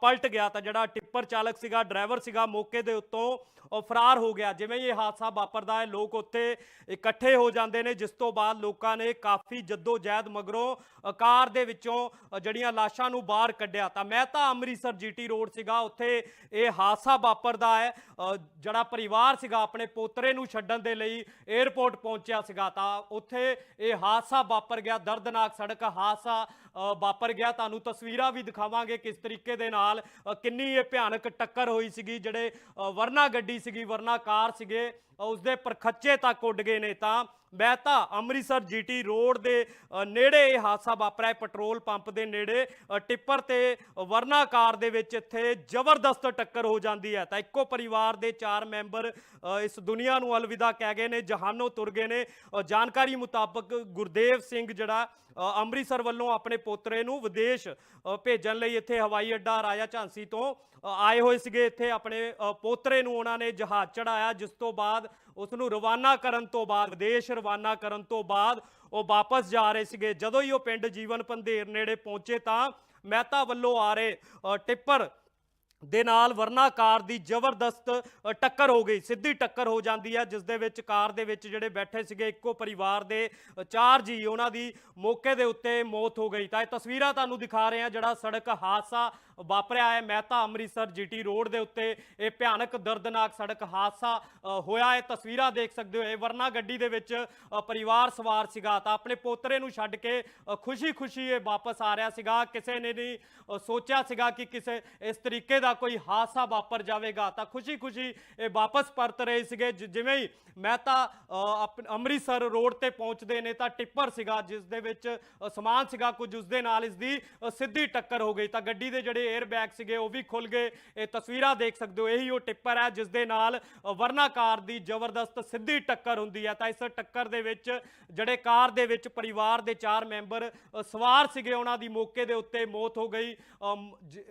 Speaker 1: ਪਲਟ ਗਿਆ। ਤਾਂ ਜਿਹੜਾ ਟਿੱਪਰ ਚਾਲਕ ਸੀਗਾ ਡਰਾਈਵਰ ਸੀਗਾ ਮੌਕੇ ਦੇ ਉੱਤੋਂ ਅ, ਫਰਾਰ ਹੋ ਗਿਆ। ਜਿਵੇਂ ਹੀ ਇਹ ਹਾਦਸਾ ਵਾਪਰਦਾ ਹੈ ਲੋਕ ਉੱਥੇ ਇਕੱਠੇ ਹੋ ਜਾਂਦੇ ਨੇ ਜਿਸ ਤੋਂ ਬਾਅਦ ਲੋਕਾਂ ਨੇ ਕਾਫੀ ਜੱਦੋ ਜਹਿਦ ਮਗਰੋਂ ਕਾਰ ਦੇ ਵਿੱਚੋਂ ਜਿਹੜੀਆਂ ਲਾਸ਼ਾਂ ਨੂੰ ਬਾਹਰ ਕੱਢਿਆ। ਤਾਂ ਮੈਂ ਤਾਂ ਅੰਮ੍ਰਿਤਸਰ ਜੀਟੀ ਰੋਡ ਸੀਗਾ ਉੱਥੇ ਇਹ ਹਾਦਸਾ ਵਾਪਰਦਾ ਹੈ। ਜਿਹੜਾ ਪਰਿਵਾਰ ਸੀਗਾ ਆਪਣੇ ਪੋਤਰੇ ਨੂੰ ਛੱਡਣ ਦੇ ਲਈ 에ਅਰਪੋਰਟ ਪਹੁੰਚਿਆ ਸੀਗਾ ਤਾਂ ਉੱਥੇ ਇਹ ਹਾਦਸਾ ਵਾਪਰ ਗਿਆ ਦਰਦਨਾਕ ਸੜਕ ਹਾਦਸਾ ਵਾਪਰ ਗਿਆ। ਤੁਹਾਨੂੰ ਤਸਵੀਰਾਂ ਵੀ ਦਿਖਾਵਾਂਗੇ ਕਿਸ ਤਰੀਕੇ ਦੇ ਨਾਲ ਕਿੰਨੀ ਇਹ ਭਿਆਨਕ ਟੱਕਰ ਹੋਈ ਸੀਗੀ ਜਿਹੜੇ ਵਰਨਾ ਗੱਡੀ ਸੀਗੀ ਵਰਨਾ ਕਾਰ ਸੀਗੇ ਅ, ਉਸਦੇ ਪਰਖੱਚੇ ਤੱਕ ਉੱਡ ਗਏ ਨੇ ਤਾਂ ਮਹਿਤਾ ਅੰਮ੍ਰਿਤਸਰ ਜੀਟੀ ਰੋਡ ਦੇ ਨੇੜੇ ਇਹ ਹਾਦਸਾ ਵਾਪਰਿਆ। ਪੈਟਰੋਲ ਪੰਪ ਦੇ ਨੇੜੇ ਟਿੱਪਰ ਤੇ ਵਰਨਾਕਾਰ ਦੇ ਵਿੱਚ ਇੱਥੇ ਜ਼ਬਰਦਸਤ ਟੱਕਰ ਹੋ ਜਾਂਦੀ ਹੈ। ਤਾਂ ਇੱਕੋ ਪਰਿਵਾਰ ਦੇ ਚਾਰ ਮੈਂਬਰ ਇਸ ਦੁਨੀਆ ਨੂੰ ਅਲਵਿਦਾ ਕਹਿ ਗਏ ਨੇ, ਜਹਾਨੋਂ ਤੁਰ ਗਏ ਨੇ। ਜਾਣਕਾਰੀ ਮੁਤਾਬਕ ਗੁਰਦੇਵ ਸਿੰਘ ਜਿਹੜਾ ਅੰਮ੍ਰਿਤਸਰ ਵੱਲੋਂ ਆਪਣੇ ਪੋਤਰੇ ਨੂੰ ਵਿਦੇਸ਼ ਭੇਜਣ ਲਈ ਇੱਥੇ ਹਵਾਈ ਅੱਡਾ ਰਾਜਾ ਝਾਂਸੀ ਤੋਂ ਆਏ ਹੋਏ ਸੀਗੇ। ਇੱਥੇ ਆਪਣੇ ਪੋਤਰੇ ਨੂੰ ਉਹਨਾਂ ਨੇ ਜਹਾਜ਼ ਚੜਾਇਆ ਜਿਸ ਤੋਂ ਬਾਅਦ ਉਸ ਨੂੰ ਰਵਾਨਾ ਕਰਨ ਤੋਂ ਬਾਅਦ, ਵਿਦੇਸ਼ ਰਵਾਨਾ ਕਰਨ ਤੋਂ ਬਾਅਦ ਉਹ ਵਾਪਸ ਜਾ ਰਹੇ ਸੀਗੇ। ਜਦੋਂ ਹੀ ਉਹ ਪਿੰਡ ਜੀਵਨ ਪੰਧੇਰ ਨੇੜੇ ਪਹੁੰਚੇ ਤਾਂ ਮਹਿਤਾ ਵੱਲੋਂ ਆ ਰਹੇ ਟਿੱਪਰ ਦੇ ਨਾਲ ਵਰਨਾ ਕਾਰ ਦੀ ਜ਼ਬਰਦਸਤ ਟੱਕਰ ਹੋ ਗਈ। ਸਿੱਧੀ ਟੱਕਰ ਹੋ ਜਾਂਦੀ ਹੈ, ਜਿਸ ਦੇ ਵਿੱਚ ਕਾਰ ਦੇ ਵਿੱਚ ਜਿਹੜੇ ਬੈਠੇ ਸੀਗੇ, ਇੱਕੋ ਪਰਿਵਾਰ ਦੇ ਚਾਰ ਜੀ, ਉਹਨਾਂ ਦੀ ਮੌਕੇ ਦੇ ਉੱਤੇ ਮੌਤ ਹੋ ਗਈ। ਤਾਂ ਇਹ ਤਸਵੀਰਾਂ ਤੁਹਾਨੂੰ ਦਿਖਾ ਰਹੇ ਹਾਂ, ਜਿਹੜਾ ਸੜਕ ਹਾਦਸਾ ਵਾਪਰਿਆ ਹੈ। ਮਹਿਤਾ ਅੰਮ੍ਰਿਤਸਰ ਜੀਟੀ ਰੋਡ ਦੇ ਉੱਤੇ ਇਹ ਭਿਆਨਕ ਦਰਦਨਾਕ ਸੜਕ ਹਾਦਸਾ ਹੋਇਆ। ਹੈ ਤਸਵੀਰਾਂ ਦੇਖ ਸਕਦੇ ਹੋ। ਇਹ ਵਰਨਾ ਗੱਡੀ ਦੇ ਵਿੱਚ ਪਰਿਵਾਰ ਸਵਾਰ ਸੀਗਾ ਤਾਂ ਆਪਣੇ ਪੋਤਰੇ ਨੂੰ ਛੱਡ ਕੇ ਖੁਸ਼ੀ-ਖੁਸ਼ੀ ਇਹ ਵਾਪਸ ਆ ਰਿਹਾ ਸੀਗਾ। ਕਿਸੇ ਨੇ ਨਹੀਂ ਸੋਚਿਆ ਸੀਗਾ ਕਿ ਕਿਸੇ ਇਸ ਤਰੀਕੇ ਦਾ ਕੋਈ ਹਾਦਸਾ ਵਾਪਰ ਜਾਵੇਗਾ। ਤਾਂ ਖੁਸ਼ੀ-ਖੁਸ਼ੀ ਇਹ ਵਾਪਸ ਪਰਤ ਰਹੇ ਸੀਗੇ। ਜਿ- ਜਿਵੇਂ ਹੀ ਮਹਿਤਾ ਅ, ਅੰਮ੍ਰਿਤਸਰ ਰੋਡ ਤੇ ਪਹੁੰਚਦੇ ਨੇ ਤਾਂ ਟਿੱਪਰ ਸੀਗਾ ਜਿਸ ਦੇ ਵਿੱਚ ਸਮਾਨ ਸੀਗਾ ਕੁਝ ਉਸ ਦੇ ਨਾਲ ਇਸ ਦੀ ਸਿੱਧੀ ਟੱਕਰ ਹੋ ਗਈ। ਤਾਂ ਗੱਡੀ ਦੇ ਜਿਹੜੇ 에ਅਰ ਬੈਗ ਸੀਗੇ ਉਹ ਵੀ ਖੁੱਲ ਗਏ। ਇਹ ਤਸਵੀਰਾਂ ਦੇਖ ਸਕਦੇ ਹੋ ਇਹੀ ਉਹ ਟਿੱਪਰ ਹੈ ਜਿਸ ਦੇ ਨਾਲ ਅ, ਦੀ ਜ਼ਬਰਦਸਤ ਸਿੱਧੀ ਟੱਕਰ ਹੁੰਦੀ ਹੈ। ਤਾਂ ਇਸ ਟੱਕਰ ਦੇ ਵਿੱਚ ਜਿਹੜੇ ਕਾਰ ਦੇ ਵਿੱਚ ਪਰਿਵਾਰ ਦੇ ਚਾਰ ਮੈਂਬਰ ਸਵਾਰ ਸੀਗੇ ਉਹਨਾਂ ਦੀ ਮੌਕੇ ਦੇ ਉੱਤੇ ਮੌਤ ਹੋ ਗਈ।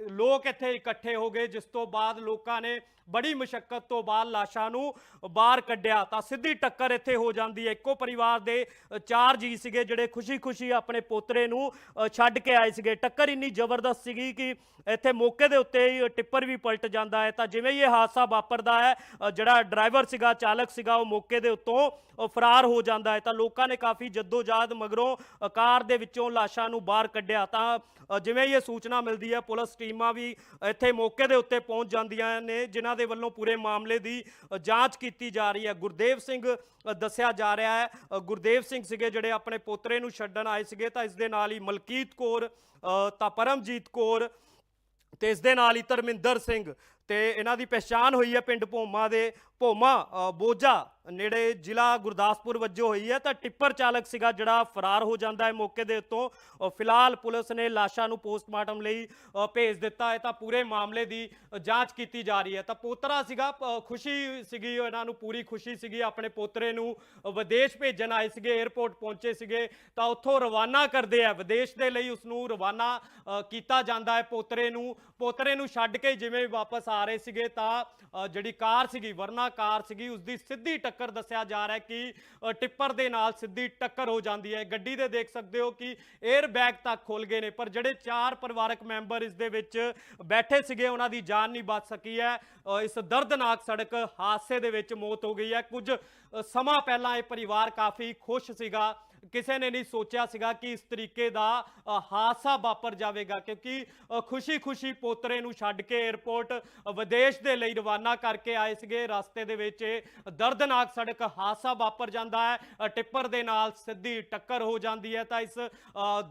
Speaker 1: ਲੋਕ ਇੱਥੇ ਇਕੱਠੇ ਹੋ ਗਏ ਜਿਸ ਤੋਂ ਬਾਅਦ ਲੋਕਾਂ ਨੇ ਬੜੀ ਮੁਸ਼ਕਲ ਤੋਂ ਬਾਅਦ ਲਾਸ਼ਾਂ ਨੂੰ ਬਾਹਰ ਕੱਢਿਆ। ਤਾਂ ਸਿੱਧੀ ਟੱਕਰ ਇੱਥੇ ਹੋ ਜਾਂਦੀ ਹੈ। ਇੱਕੋ ਪਰਿਵਾਰ ਦੇ ਚਾਰ ਜੀ ਸੀਗੇ ਜਿਹੜੇ ਖੁਸ਼ੀ-ਖੁਸ਼ੀ ਆਪਣੇ ਪੋਤਰੇ ਨੂੰ ਛੱਡ ਕੇ ਆਏ ਸੀਗੇ। ਟੱਕਰ ਇੰਨੀ ਜ਼ਬਰਦਸਤ ਸੀਗੀ ਕਿ ਇੱਥੇ ਮੌਕੇ ਦੇ ਉੱਤੇ ਹੀ ਟਿੱਪਰ ਵੀ ਪਲਟ ਜਾਂਦਾ ਹੈ। ਤਾਂ ਜਿਵੇਂ ਹੀ ਇਹ ਹਾਦਸਾ ਵਾਪਰਦਾ ਹੈ ਜਿਹੜਾ ਡਰਾਈਵਰ ਸੀਗਾ, ਚਾਲਕ ਸੀਗਾ, ਉਹ ਮੌਕੇ ਦੇ ਉੱਤੋਂ ਫਰਾਰ ਹੋ ਜਾਂਦਾ ਹੈ। ਤਾਂ ਲੋਕਾਂ ਨੇ ਕਾਫੀ ਜੱਦੋ-ਜਹਿਦ ਮਗਰੋਂ ਕਾਰ ਦੇ ਵਿੱਚੋਂ ਲਾਸ਼ਾਂ ਨੂੰ ਬਾਹਰ ਕੱਢਿਆ। ਤਾਂ ਜਿਵੇਂ ਹੀ ਇਹ ਸੂਚਨਾ ਮਿਲਦੀ ਹੈ, ਪੁਲਿਸ ਟੀਮਾਂ ਵੀ ਇੱਥੇ ਮੌਕੇ ਦੇ ਉੱਤੇ ਪਹੁੰਚ ਜਾਂਦੀਆਂ ਨੇ, ਜਿਨ੍ਹਾਂ ਦੇ ਵੱਲੋਂ ਪੂਰੇ ਮਾਮਲੇ ਦੀ ਜਾਂਚ ਕੀਤੀ ਜਾ ਰਹੀ ਹੈ। ਗੁਰਦੇਵ ਸਿੰਘ ਦੱਸਿਆ ਜਾ ਰਿਹਾ ਹੈ ਗੁਰਦੇਵ ਸਿੰਘ ਸੀਗੇ ਜਿਹੜੇ ਆਪਣੇ ਪੋਤਰੇ ਨੂੰ ਛੱਡਣ ਆਏ ਸੀਗੇ। ਤਾਂ ਇਸ ਦੇ ਨਾਲ ਹੀ ਮਲਕੀਤ ਕੌਰ ਤਾਂ ਪਰਮਜੀਤ ਕੌਰ ਤੇ ਇਸ ਦੇ ਨਾਲ ਹੀ ਧਰਮਿੰਦਰ ਸਿੰਘ ਤੇ ਇਹਨਾਂ ਦੀ ਪਛਾਣ ਹੋਈ ਹੈ ਪਿੰਡ ਭੋਮਾ ਦੇ ਭੋਮਾ ਅ, ਬੋਜਾ ਨੇੜੇ ਜ਼ਿਲ੍ਹਾ ਗੁਰਦਾਸਪੁਰ ਵਜੋਂ ਹੋਈ ਹੈ। ਤਾਂ ਟਿੱਪਰ ਚਾਲਕ ਸੀਗਾ ਜਿਹੜਾ ਫਰਾਰ ਹੋ ਜਾਂਦਾ ਹੈ ਮੌਕੇ ਦੇ ਉੱਤੋਂ। ਫਿਲਹਾਲ ਪੁਲਿਸ ਨੇ ਲਾਸ਼ਾਂ ਨੂੰ ਪੋਸਟਮਾਰਟਮ ਲਈ ਭੇਜ ਦਿੱਤਾ ਹੈ। ਤਾਂ ਪੂਰੇ ਮਾਮਲੇ ਦੀ ਜਾਂਚ ਕੀਤੀ ਜਾ ਰਹੀ ਹੈ। ਤਾਂ ਪੋਤਰਾ ਸੀਗਾ ਖੁਸ਼ੀ ਸੀਗੀ ਇਹਨਾਂ ਨੂੰ ਪੂਰੀ ਖੁਸ਼ੀ ਸੀਗੀ। ਆਪਣੇ ਪੋਤਰੇ ਨੂੰ ਵਿਦੇਸ਼ ਭੇਜਣ ਆਏ ਸੀਗੇ 에ਅਰਪੋਰਟ ਪਹੁੰਚੇ ਸੀਗੇ। ਤਾਂ ਉੱਥੋਂ ਰਵਾਨਾ ਕਰਦੇ ਆ। ਵਿਦੇਸ਼ ਦੇ ਲਈ ਉਸ ਨੂੰ ਰਵਾਨਾ ਕੀਤਾ ਜਾਂਦਾ ਹੈ ਪੋਤਰੇ ਨੂੰ। ਪੋਤਰੇ ਨੂੰ ਛੱਡ ਕੇ ਜਿਵੇਂ ਵਾਪਸ ਆ ਰਹੇ ਸੀਗੇ ਤਾਂ ਜਿਹੜੀ ਕਾਰ ਸੀਗੀ, ਵਰਨਾ ਕਾਰ ਸੀਗੀ ਉਸ ਦੀ ਸਿੱਧੀ ਟੱਕਰ ਦੱਸਿਆ ਜਾ ਰਿਹਾ ਕਿ ਟਿੱਪਰ ਦੇ ਨਾਲ ਸਿੱਧੀ ਟੱਕਰ ਹੋ ਜਾਂਦੀ ਹੈ। ਗੱਡੀ ਦੇ ਦੇਖ ਸਕਦੇ ਹੋ ਕਿ 에ਅਰ ਬੈਗ ਤੱਕ ਖੁੱਲ ਗਏ ਨੇ, ਪਰ ਜਿਹੜੇ ਚਾਰ ਪਰਿਵਾਰਕ ਮੈਂਬਰ ਇਸ ਦੇ ਵਿੱਚ ਬੈਠੇ ਸੀਗੇ, ਉਹਨਾਂ ਦੀ ਜਾਨ ਨਹੀਂ ਬਚ ਸਕੀ ਹੈ। ਇਸ ਦਰਦਨਾਕ ਸੜਕ ਹਾਦਸੇ ਦੇ ਵਿੱਚ ਮੌਤ ਹੋ ਗਈ ਹੈ। ਕੁਝ ਸਮਾਂ ਪਹਿਲਾਂ ਇਹ ਪਰਿਵਾਰ ਕਾਫੀ ਖੁਸ਼ ਸੀਗਾ। ਕਿਸੇ ਨੇ ਨਹੀਂ ਸੋਚਿਆ ਸੀਗਾ ਕਿ ਇਸ ਤਰੀਕੇ ਦਾ ਹਾਦਸਾ ਵਾਪਰ ਜਾਵੇਗਾ, ਕਿਉਂਕਿ ਖੁਸ਼ੀ-ਖੁਸ਼ੀ ਪੋਤਰੇ ਨੂੰ ਛੱਡ ਕੇ 에ਅਰਪੋਰਟ ਵਿਦੇਸ਼ ਦੇ ਲਈ ਰਵਾਨਾ ਕਰਕੇ ਆਏ ਸੀਗੇ। ਰਸਤੇ ਦੇ ਵਿੱਚ ਇਹ ਦਰਦਨਾਕ ਸੜਕ ਹਾਦਸਾ ਵਾਪਰ ਜਾਂਦਾ ਹੈ। ਟਿੱਪਰ ਦੇ ਨਾਲ ਸਿੱਧੀ ਟੱਕਰ ਹੋ ਜਾਂਦੀ ਹੈ। ਤਾਂ ਇਸ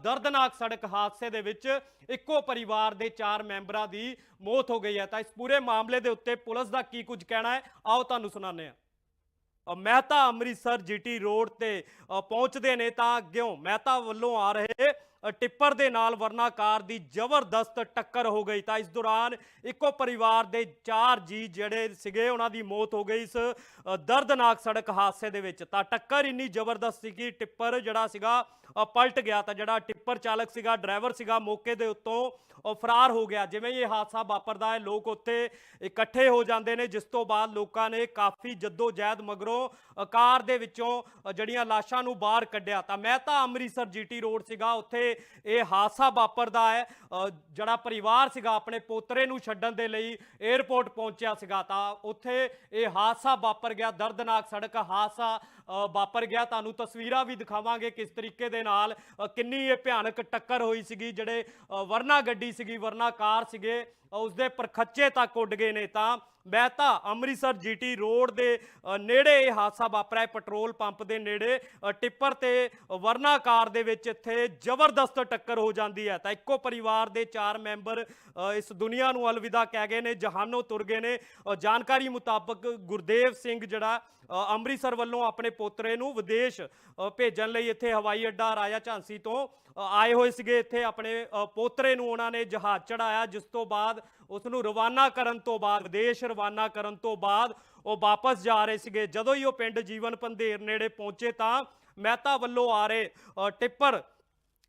Speaker 1: ਦਰਦਨਾਕ ਸੜਕ ਹਾਦਸੇ ਦੇ ਵਿੱਚ ਇੱਕੋ ਪਰਿਵਾਰ ਦੇ ਚਾਰ ਮੈਂਬਰਾਂ ਦੀ ਮੌਤ ਹੋ ਗਈ ਹੈ। ਤਾਂ ਇਸ ਪੂਰੇ ਮਾਮਲੇ ਦੇ ਉੱਤੇ ਪੁਲਿਸ ਦਾ ਕੀ ਕੁਝ ਕਹਿਣਾ ਹੈ, ਆਓ ਤੁਹਾਨੂੰ ਸੁਣਾਉਂਦੇ ਹਾਂ। ਮਹਿਤਾ ਅੰਮ੍ਰਿਤਸਰ ਜੀਟੀ ਰੋਡ ਤੇ ਪਹੁੰਚਦੇ ਨੇ ਤਾਂ ਅੱਗਿਓਂ ਮਹਿਤਾ ਵੱਲੋਂ ਆ ਰਹੇ ਟਿੱਪਰ ਦੇ ਨਾਲ ਵਰਨਾ ਕਾਰ ਦੀ ਜ਼ਬਰਦਸਤ ਟੱਕਰ ਹੋ ਗਈ ਤਾਂ ਇਸ ਦੌਰਾਨ ਇੱਕੋ ਪਰਿਵਾਰ ਦੇ ਚਾਰ ਜੀ ਜਿਹੜੇ ਸੀਗੇ, ਉਹਨਾਂ ਦੀ ਮੌਤ ਹੋ ਗਈ ਇਸ ਦਰਦਨਾਕ ਸੜਕ ਹਾਦਸੇ ਦੇ ਵਿੱਚ। ਤਾਂ ਟੱਕਰ ਇੰਨੀ ਜ਼ਬਰਦਸਤ ਸੀ ਕਿ ਟਿੱਪਰ ਜਿਹੜਾ ਸੀਗਾ ਪਲਟ ਗਿਆ ਤਾਂ ਜਿਹੜਾ ਟਿੱਪਰ ਚਾਲਕ ਸੀਗਾ, ਡਰਾਈਵਰ ਸੀਗਾ, ਮੌਕੇ ਦੇ ਉੱਤੋਂ ਉਹ ਫਰਾਰ ਹੋ ਗਿਆ। ਜਿਵੇਂ ਇਹ ਹਾਦਸਾ ਵਾਪਰਦਾ ਹੈ, ਲੋਕ ਉੱਥੇ ਇਕੱਠੇ ਹੋ ਜਾਂਦੇ ਨੇ, ਜਿਸ ਤੋਂ ਬਾਅਦ ਲੋਕਾਂ ਨੇ ਕਾਫੀ ਜੱਦੋ ਜਹਿਦ ਮਗਰੋਂ ਕਾਰ ਦੇ ਵਿੱਚੋਂ ਜਿਹੜੀਆਂ ਲਾਸ਼ਾਂ ਨੂੰ ਬਾਹਰ ਕੱਢਿਆ। ਤਾਂ ਮੈਂ ਤਾਂ ਅੰਮ੍ਰਿਤਸਰ ਜੀਟੀ ਰੋਡ ਸੀਗਾ, ਉੱਥੇ ਇਹ ਹਾਦਸਾ ਵਾਪਰਦਾ ਹੈ। ਅ, ਜਿਹੜਾ ਪਰਿਵਾਰ ਸੀਗਾ ਆਪਣੇ ਪੋਤਰੇ ਨੂੰ ਛੱਡਣ ਦੇ ਲਈ 에ਅਰਪੋਰਟ ਪਹੁੰਚਿਆ ਸੀਗਾ ਤਾਂ ਉੱਥੇ ਇਹ ਹਾਦਸਾ ਵਾਪਰ ਗਿਆ। ਦਰਦਨਾਕ ਸੜਕ ਹਾਦਸਾ ਵਾਪਰ ਗਿਆ। ਤੁਹਾਨੂੰ ਤਸਵੀਰਾਂ ਵੀ ਦਿਖਾਵਾਂਗੇ ਕਿਸ ਤਰੀਕੇ ਦੇ ਨਾਲ ਕਿੰਨੀ ਇਹ ਭਿਆਨਕ ਟੱਕਰ ਹੋਈ ਸੀਗੀ ਜਿਹੜੇ ਵਰਨਾ ਗੱਡੀ ਸੀਗੀ ਵਰਨਾ ਕਾਰ ਸੀਗੇ ਅ, ਉਸਦੇ ਪਰਖੱਚੇ ਤੱਕ ਉੱਡ ਗਏ ਨੇ। ਤਾਂ ਮਹਿਤਾ ਅੰਮ੍ਰਿਤਸਰ ਜੀਟੀ ਰੋਡ ਦੇ ਨੇੜੇ ਇਹ ਹਾਦਸਾ ਵਾਪਰਿਆ। ਪੈਟਰੋਲ ਪੰਪ ਦੇ ਨੇੜੇ ਟਿੱਪਰ ਤੇ ਵਰਨਾ ਕਾਰ ਦੇ ਵਿੱਚ ਇੱਥੇ ਜ਼ਬਰਦਸਤ ਟੱਕਰ ਹੋ ਜਾਂਦੀ ਹੈ। ਤਾਂ ਇੱਕੋ ਪਰਿਵਾਰ ਦੇ ਚਾਰ ਮੈਂਬਰ ਇਸ ਦੁਨੀਆ ਨੂੰ ਅਲਵਿਦਾ ਕਹਿ ਗਏ ਨੇ ਜਹਾਨੋਂ ਤੁਰ ਗਏ ਨੇ। ਜਾਣਕਾਰੀ ਮੁਤਾਬਕ ਗੁਰਦੇਵ ਸਿੰਘ ਜਿਹੜਾ ਅੰਮ੍ਰਿਤਸਰ ਵੱਲੋਂ ਆਪਣੇ ਪੋਤਰੇ ਨੂੰ ਵਿਦੇਸ਼ ਭੇਜਣ ਲਈ ਇੱਥੇ ਹਵਾਈ ਅੱਡਾ ਰਾਜਾ ਝਾਂਸੀ ਤੋਂ ਆਏ ਹੋਏ ਸੀਗੇ। ਇੱਥੇ ਆਪਣੇ ਪੋਤਰੇ ਨੂੰ ਉਹਨਾਂ ਨੇ ਜਹਾਜ਼ ਚੜਾਇਆ ਜਿਸ ਤੋਂ ਬਾਅਦ ਉਸ ਨੂੰ ਰਵਾਨਾ ਕਰਨ ਤੋਂ ਬਾਅਦ, ਵਿਦੇਸ਼ ਰਵਾਨਾ ਕਰਨ ਤੋਂ ਬਾਅਦ ਉਹ ਵਾਪਸ ਜਾ ਰਹੇ ਸੀਗੇ। ਜਦੋਂ ਹੀ ਉਹ ਪਿੰਡ ਜੀਵਨ ਪੰਧੇਰ ਨੇੜੇ ਪਹੁੰਚੇ ਤਾਂ ਮਹਿਤਾ ਵੱਲੋਂ ਆ ਰਹੇ ਟਿੱਪਰ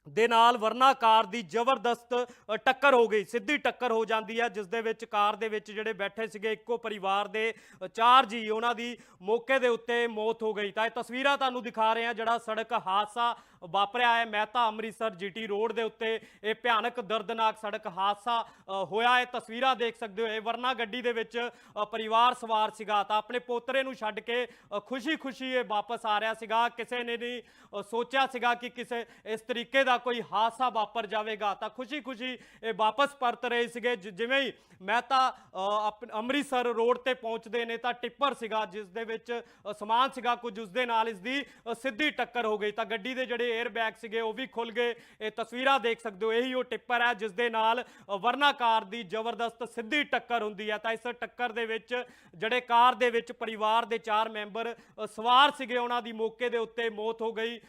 Speaker 1: ਦੇ ਨਾਲ ਵਰਨਾ ਕਾਰ ਦੀ ਜ਼ਬਰਦਸਤ ਟੱਕਰ ਹੋ ਗਈ, ਸਿੱਧੀ ਟੱਕਰ ਹੋ ਜਾਂਦੀ ਹੈ, ਜਿਸ ਦੇ ਵਿੱਚ ਕਾਰ ਦੇ ਵਿੱਚ ਜਿਹੜੇ ਬੈਠੇ ਸੀਗੇ, ਇੱਕੋ ਪਰਿਵਾਰ ਦੇ ਚਾਰ ਜੀ, ਉਹਨਾਂ ਦੀ ਮੌਕੇ ਦੇ ਉੱਤੇ ਮੌਤ ਹੋ ਗਈ। ਤਾਂ ਇਹ ਤਸਵੀਰਾਂ ਤੁਹਾਨੂੰ ਦਿਖਾ ਰਹੇ ਹਾਂ, ਜਿਹੜਾ ਸੜਕ ਹਾਦਸਾ ਵਾਪਰਿਆ ਹੈ। ਮਹਿਤਾ ਅੰਮ੍ਰਿਤਸਰ ਜੀਟੀ ਰੋਡ ਦੇ ਉੱਤੇ ਇਹ ਭਿਆਨਕ, ਦਰਦਨਾਕ ਸੜਕ ਹਾਦਸਾ ਹੋਇਆ। ਹੈ ਤਸਵੀਰਾਂ ਦੇਖ ਸਕਦੇ ਹੋ। ਇਹ ਵਰਨਾ ਗੱਡੀ ਦੇ ਵਿੱਚ ਪਰਿਵਾਰ ਸਵਾਰ ਸੀਗਾ। ਤਾਂ ਆਪਣੇ ਪੋਤਰੇ ਨੂੰ ਛੱਡ ਕੇ ਖੁਸ਼ੀ-ਖੁਸ਼ੀ ਇਹ ਵਾਪਸ ਆ ਰਿਹਾ ਸੀਗਾ। ਕਿਸੇ ਨੇ ਨਹੀਂ ਸੋਚਿਆ ਸੀਗਾ ਕਿ ਕਿਸੇ ਇਸ ਤਰੀਕੇ ਦਾ ਕੋਈ ਹਾਦਸਾ ਵਾਪਰ ਜਾਵੇਗਾ ਤਾਂ ਖੁਸ਼ੀ-ਖੁਸ਼ੀ ਇਹ ਵਾਪਸ ਪਰਤ ਰਹੇ ਸੀਗੇ। ਜਿਵੇਂ ਹੀ ਮਹਿਤਾ ਅ, ਅੰਮ੍ਰਿਤਸਰ ਰੋਡ ਤੇ ਪਹੁੰਚਦੇ ਨੇ ਤਾਂ ਟਿੱਪਰ ਸੀਗਾ ਜਿਸ ਦੇ ਵਿੱਚ ਸਮਾਨ ਸੀਗਾ ਕੁਝ ਉਸ ਦੇ ਨਾਲ ਇਸ ਦੀ ਸਿੱਧੀ ਟੱਕਰ ਹੋ ਗਈ। ਤਾਂ ਗੱਡੀ ਦੇ ਜਿਹੜੇ 에ਅਰ ਬੈਗ ਸੀਗੇ ਉਹ ਵੀ ਖੁੱਲ ਗਏ। ਇਹ ਤਸਵੀਰਾਂ ਦੇਖ ਸਕਦੇ ਹੋ ਇਹੀ ਉਹ ਟਿੱਪਰ ਹੈ ਜਿਸ ਦੇ ਨਾਲ ਵਰਨਾ ਕਾਰ ਦੀ ਜ਼ਬਰਦਸਤ ਸਿੱਧੀ ਟੱਕਰ ਹੁੰਦੀ ਹੈ। ਤਾਂ ਇਸ ਟੱਕਰ ਦੇ ਵਿੱਚ ਜਿਹੜੇ ਕਾਰ ਦੇ ਵਿੱਚ ਪਰਿਵਾਰ ਦੇ ਚਾਰ ਮੈਂਬਰ ਸਵਾਰ ਸੀਗੇ। ਉਹਨਾਂ ਦੀ ਮੌਕੇ ਦੇ ਉੱਤੇ ਮੌਤ ਹੋ ਗਈ।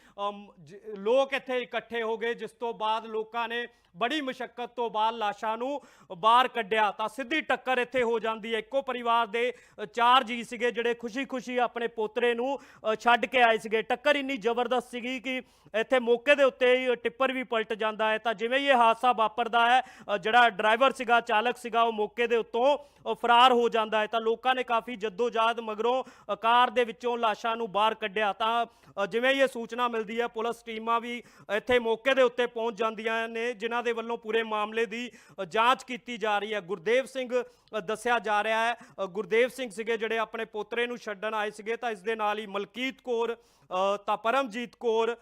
Speaker 1: ਲੋਕ ਇੱਥੇ ਇਕੱਠੇ ਹੋ ਗਏ, ਜਿਸ ਤੋਂ ਬਾਅਦ ਲੋਕਾਂ ਨੇ ਬੜੀ ਮੁਸ਼ਕਲ ਤੋਂ ਬਾਅਦ ਲਾਸ਼ਾਂ ਨੂੰ ਬਾਹਰ ਕੱਢਿਆ। ਤਾਂ ਸਿੱਧੀ ਟੱਕਰ ਇੱਥੇ ਹੋ ਜਾਂਦੀ ਹੈ। ਇੱਕੋ ਪਰਿਵਾਰ ਦੇ ਚਾਰ ਜੀ ਸੀਗੇ, ਜਿਹੜੇ ਖੁਸ਼ੀ-ਖੁਸ਼ੀ ਆਪਣੇ ਪੋਤਰੇ ਨੂੰ ਛੱਡ ਕੇ ਆਏ ਸੀਗੇ। ਟੱਕਰ ਇੰਨੀ ਜ਼ਬਰਦਸਤ ਸੀਗੀ ਕਿ ਇੱਥੇ ਮੌਕੇ ਦੇ ਉੱਤੇ ਹੀ ਟਿੱਪਰ ਵੀ ਪਲਟ ਜਾਂਦਾ ਹੈ। ਤਾਂ ਜਿਵੇਂ ਹੀ ਇਹ ਹਾਦਸਾ ਵਾਪਰਦਾ ਹੈ ਜਿਹੜਾ ਡਰਾਈਵਰ ਸੀਗਾ, ਚਾਲਕ ਸੀਗਾ, ਉਹ ਮੌਕੇ ਦੇ ਉੱਤੋਂ ਫਰਾਰ ਹੋ ਜਾਂਦਾ ਹੈ। ਤਾਂ ਲੋਕਾਂ ਨੇ ਕਾਫੀ ਜੱਦੋ-ਜਹਿਦ ਮਗਰੋਂ ਕਾਰ ਦੇ ਵਿੱਚੋਂ ਲਾਸ਼ਾਂ ਨੂੰ ਬਾਹਰ ਕੱਢਿਆ। ਤਾਂ ਜਿਵੇਂ ਹੀ ਇਹ ਸੂਚਨਾ ਮਿਲਦੀ ਹੈ, ਪੁਲਿਸ ਟੀਮਾਂ ਵੀ ਇੱਥੇ ਮੌਕੇ ਦੇ ਉੱਤੇ ਪਹੁੰਚ ਜਾਂਦੀਆਂ ਨੇ, ਜਿਨ੍ਹਾਂ ਦੇ ਵੱਲੋਂ ਪੂਰੇ ਮਾਮਲੇ ਦੀ ਜਾਂਚ ਕੀਤੀ ਜਾ ਰਹੀ ਹੈ। ਗੁਰਦੇਵ ਸਿੰਘ ਦੱਸਿਆ ਜਾ ਰਿਹਾ ਹੈ ਗੁਰਦੇਵ ਸਿੰਘ ਸੀਗੇ ਜਿਹੜੇ ਆਪਣੇ ਪੋਤਰੇ ਨੂੰ ਛੱਡਣ ਆਏ ਸੀਗੇ, ਤਾਂ ਇਸ ਦੇ ਨਾਲ ਹੀ ਮਲਕੀਤ ਕੌਰ ਤਾਂ ਪਰਮਜੀਤ ਕੌਰ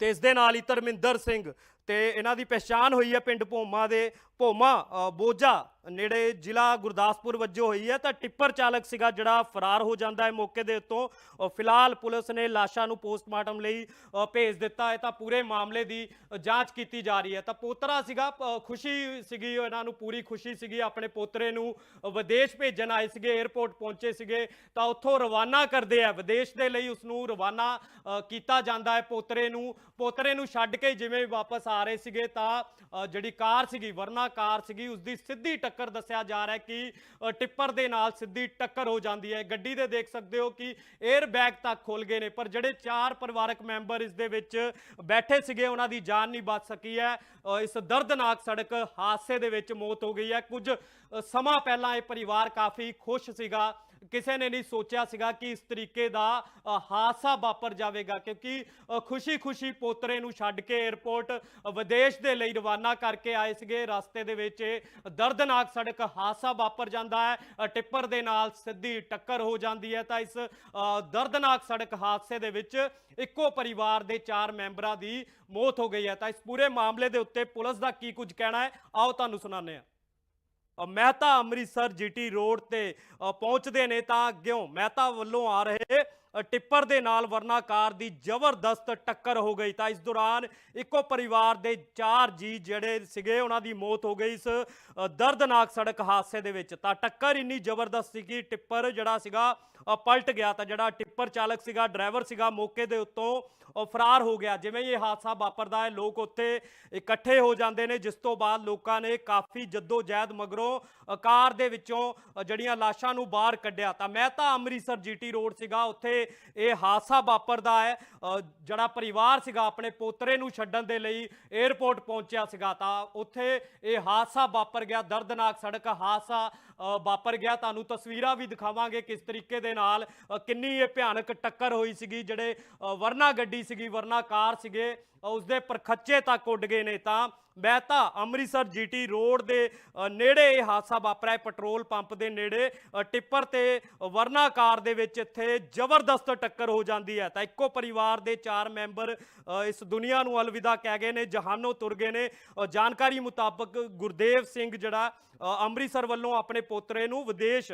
Speaker 1: ਤੇ ਇਸ ਦੇ ਨਾਲ ਹੀ ਧਰਮਿੰਦਰ ਸਿੰਘ। ਤੇ ਇਹਨਾਂ ਦੀ ਪਛਾਣ ਹੋਈ ਹੈ ਪਿੰਡ ਭੋਮਾ ਦੇ ਭੋਮਾ ਅ, ਬੋਜਾ ਨੇੜੇ ਜ਼ਿਲ੍ਹਾ ਗੁਰਦਾਸਪੁਰ ਵੱਜੋਂ ਹੋਈ ਹੈ ਤਾਂ ਟਿੱਪਰ ਚਾਲਕ ਸੀਗਾ ਜਿਹੜਾ ਫਰਾਰ ਹੋ ਜਾਂਦਾ ਹੈ ਮੌਕੇ ਦੇ ਉੱਤੋਂ। ਫਿਲਹਾਲ ਪੁਲਿਸ ਨੇ ਲਾਸ਼ਾਂ ਨੂੰ ਪੋਸਟਮਾਰਟਮ ਲਈ ਭੇਜ ਦਿੱਤਾ ਹੈ ਤਾਂ ਪੂਰੇ ਮਾਮਲੇ ਦੀ ਜਾਂਚ ਕੀਤੀ ਜਾ ਰਹੀ ਹੈ। ਤਾਂ ਪੋਤਰਾ ਸੀਗਾ ਖੁਸ਼ੀ ਸੀਗੀ ਇਹਨਾਂ ਨੂੰ ਪੂਰੀ ਖੁਸ਼ੀ ਸੀਗੀ ਆਪਣੇ ਪੋਤਰੇ ਨੂੰ ਵਿਦੇਸ਼ ਭੇਜਣ ਆਏ ਸੀਗੇ 에ਅਰਪੋਰਟ ਪਹੁੰਚੇ ਸੀਗੇ ਤਾਂ ਉੱਥੋਂ ਰਵਾਨਾ ਕਰਦੇ ਆ। ਵਿਦੇਸ਼ ਦੇ ਲਈ ਉਸ ਨੂੰ ਰਵਾਨਾ ਕੀਤਾ ਜਾਂਦਾ ਹੈ ਪੋਤਰੇ ਨੂੰ। ਪੋਤਰੇ ਨੂੰ ਛੱਡ ਕੇ ਜਿਵੇਂ ਵਾਪਸ ਆ ਰਹੇ ਸੀਗੇ ਤਾਂ ਜਿਹੜੀ ਕਾਰ ਸੀਗੀ ਵਰਨਾ ਕਾਰ ਸੀਗੀ ਉਸ ਦੀ ਸਿੱਧੀ ਟੱਕਰ ਦੱਸਿਆ ਜਾ ਰਿਹਾ ਕਿ ਟਿੱਪਰ ਦੇ ਨਾਲ ਸਿੱਧੀ ਟੱਕਰ ਹੋ ਜਾਂਦੀ ਹੈ। ਗੱਡੀ ਦੇ ਦੇਖ ਸਕਦੇ ਹੋ ਕਿ 에ਅਰ ਬੈਗ ਤੱਕ ਖੁੱਲ ਗਏ ਨੇ ਪਰ ਜਿਹੜੇ ਚਾਰ ਪਰਿਵਾਰਕ ਮੈਂਬਰ ਇਸ ਦੇ ਵਿੱਚ ਬੈਠੇ ਸੀਗੇ ਉਹਨਾਂ ਦੀ ਜਾਨ ਨਹੀਂ ਬਚ ਸਕੀ ਹੈ। ਅ, ਇਸ ਦਰਦਨਾਕ ਸੜਕ ਹਾਦਸੇ ਦੇ ਵਿੱਚ ਮੌਤ ਹੋ ਗਈ ਹੈ। ਕੁਝ ਸਮਾਂ ਪਹਿਲਾਂ ਇਹ ਪਰਿਵਾਰ ਕਾਫੀ ਖੁਸ਼ ਸੀਗਾ। ਕਿਸੇ ਨੇ ਨਹੀਂ ਸੋਚਿਆ ਸੀਗਾ ਕਿ ਇਸ ਤਰੀਕੇ ਦਾ ਹਾਦਸਾ ਵਾਪਰ ਜਾਵੇਗਾ, ਕਿਉਂਕਿ ਖੁਸ਼ੀ-ਖੁਸ਼ੀ ਪੋਤਰੇ ਨੂੰ ਛੱਡ ਕੇ 에ਅਰਪੋਰਟ ਵਿਦੇਸ਼ ਦੇ ਲਈ ਰਵਾਨਾ ਕਰਕੇ ਆਏ ਸੀਗੇ। ਰਸਤੇ ਦੇ ਵਿੱਚ ਇਹ ਦਰਦਨਾਕ ਸੜਕ ਹਾਦਸਾ ਵਾਪਰ ਜਾਂਦਾ ਹੈ। ਟਿੱਪਰ ਦੇ ਨਾਲ ਸਿੱਧੀ ਟੱਕਰ ਹੋ ਜਾਂਦੀ ਹੈ। ਤਾਂ ਇਸ ਦਰਦਨਾਕ ਸੜਕ ਹਾਦਸੇ ਦੇ ਵਿੱਚ ਇੱਕੋ ਪਰਿਵਾਰ ਦੇ ਚਾਰ ਮੈਂਬਰਾਂ ਦੀ ਮੌਤ ਹੋ ਗਈ ਹੈ। ਤਾਂ ਇਸ ਪੂਰੇ ਮਾਮਲੇ ਦੇ ਉੱਤੇ ਪੁਲਿਸ ਦਾ ਕੀ ਕੁਝ ਕਹਿਣਾ ਹੈ, ਆਓ ਤੁਹਾਨੂੰ ਸੁਣਾਉਂਦੇ ਹਾਂ। ਮਹਿਤਾ ਅੰਮ੍ਰਿਤਸਰ ਜੀਟੀ ਰੋਡ ਤੇ ਪਹੁੰਚਦੇ ਨੇ ਤਾਂ ਅੱਗਿਓਂ ਮਹਿਤਾ ਵੱਲੋਂ ਆ ਰਹੇ ਟਿੱਪਰ ਦੇ ਨਾਲ ਵਰਨਾ ਕਾਰ ਦੀ ਜ਼ਬਰਦਸਤ ਟੱਕਰ ਹੋ ਗਈ। ਤਾਂ ਇਸ ਦੌਰਾਨ ਇੱਕੋ ਪਰਿਵਾਰ ਦੇ ਚਾਰ ਜੀ ਜਿਹੜੇ ਸੀਗੇ, ਉਹਨਾਂ ਦੀ ਮੌਤ ਹੋ ਗਈ ਇਸ ਦਰਦਨਾਕ ਸੜਕ ਹਾਦਸੇ ਦੇ ਵਿੱਚ। ਤਾਂ ਟੱਕਰ ਇੰਨੀ ਜ਼ਬਰਦਸਤ ਸੀ ਕਿ ਟਿੱਪਰ ਜਿਹੜਾ ਸੀਗਾ ਪਲਟ ਗਿਆ ਤਾਂ ਜਿਹੜਾ ਟਿੱਪਰ ਚਾਲਕ ਸੀਗਾ, ਡਰਾਈਵਰ ਸੀਗਾ, ਮੌਕੇ ਦੇ ਉੱਤੋਂ ਫਰਾਰ ਹੋ ਗਿਆ। ਜਿਵੇਂ ਇਹ ਹਾਦਸਾ ਵਾਪਰਦਾ ਹੈ, ਲੋਕ ਉੱਥੇ ਇਕੱਠੇ ਹੋ ਜਾਂਦੇ ਨੇ, ਜਿਸ ਤੋਂ ਬਾਅਦ ਲੋਕਾਂ ਨੇ ਕਾਫੀ ਜੱਦੋ ਜਹਿਦ ਮਗਰੋਂ ਕਾਰ ਦੇ ਵਿੱਚੋਂ ਜਿਹੜੀਆਂ ਲਾਸ਼ਾਂ ਨੂੰ ਬਾਹਰ ਕੱਢਿਆ। ਤਾਂ ਮੈਂ ਤਾਂ ਅੰਮ੍ਰਿਤਸਰ ਜੀਟੀ ਰੋਡ ਸੀਗਾ, ਉੱਥੇ ਇਹ ਹਾਦਸਾ ਵਾਪਰਦਾ ਹੈ। ਜਿਹੜਾ ਪਰਿਵਾਰ ਸੀਗਾ, ਆਪਣੇ ਪੋਤਰੇ ਨੂੰ ਛੱਡਣ ਦੇ ਲਈ 에ਅਰਪੋਰਟ ਪਹੁੰਚਿਆ ਸੀਗਾ। ਤਾਂ ਉੱਥੇ ਇਹ ਹਾਦਸਾ ਵਾਪਰ ਗਿਆ, ਦਰਦਨਾਕ ਸੜਕ ਹਾਦਸਾ ਵਾਪਰ ਗਿਆ। ਤੁਹਾਨੂੰ ਤਸਵੀਰਾਂ ਵੀ ਦਿਖਾਵਾਂਗੇ ਕਿਸ ਤਰੀਕੇ ਦੇ ਨਾਲ ਕਿੰਨੀ ਇਹ ਭਿਆਨਕ ਟੱਕਰ ਹੋਈ ਸੀਗੀ ਜਿਹੜੇ ਅ, ਵਰਨਾ ਗੱਡੀ ਸੀਗੀ ਵਰਨਾ ਕਾਰ ਸੀਗੇ ਅ, ਉਸਦੇ ਪਰਖੱਚੇ ਤੱਕ ਉੱਡ ਗਏ ਨੇ ਤਾਂ ਮਹਿਤਾ ਅੰਮ੍ਰਿਤਸਰ ਜੀਟੀ ਰੋਡ ਦੇ ਨੇੜੇ ਇਹ ਹਾਦਸਾ ਵਾਪਰਿਆ। ਪੈਟਰੋਲ ਪੰਪ ਦੇ ਨੇੜੇ ਟਿੱਪਰ ਤੇ ਵਰਨਾ ਕਾਰ ਦੇ ਵਿੱਚ ਇੱਥੇ ਜ਼ਬਰਦਸਤ ਟੱਕਰ ਹੋ ਜਾਂਦੀ ਹੈ। ਤਾਂ ਇੱਕੋ ਪਰਿਵਾਰ ਦੇ ਚਾਰ ਮੈਂਬਰ ਇਸ ਦੁਨੀਆ ਨੂੰ ਅਲਵਿਦਾ ਕਹਿ ਗਏ ਨੇ, ਜਹਾਨੋਂ ਤੁਰ ਗਏ ਨੇ। ਜਾਣਕਾਰੀ ਮੁਤਾਬਕ ਗੁਰਦੇਵ ਸਿੰਘ ਜਿਹੜਾ ਅੰਮ੍ਰਿਤਸਰ ਵੱਲੋਂ ਆਪਣੇ ਪੋਤਰੇ ਨੂੰ ਵਿਦੇਸ਼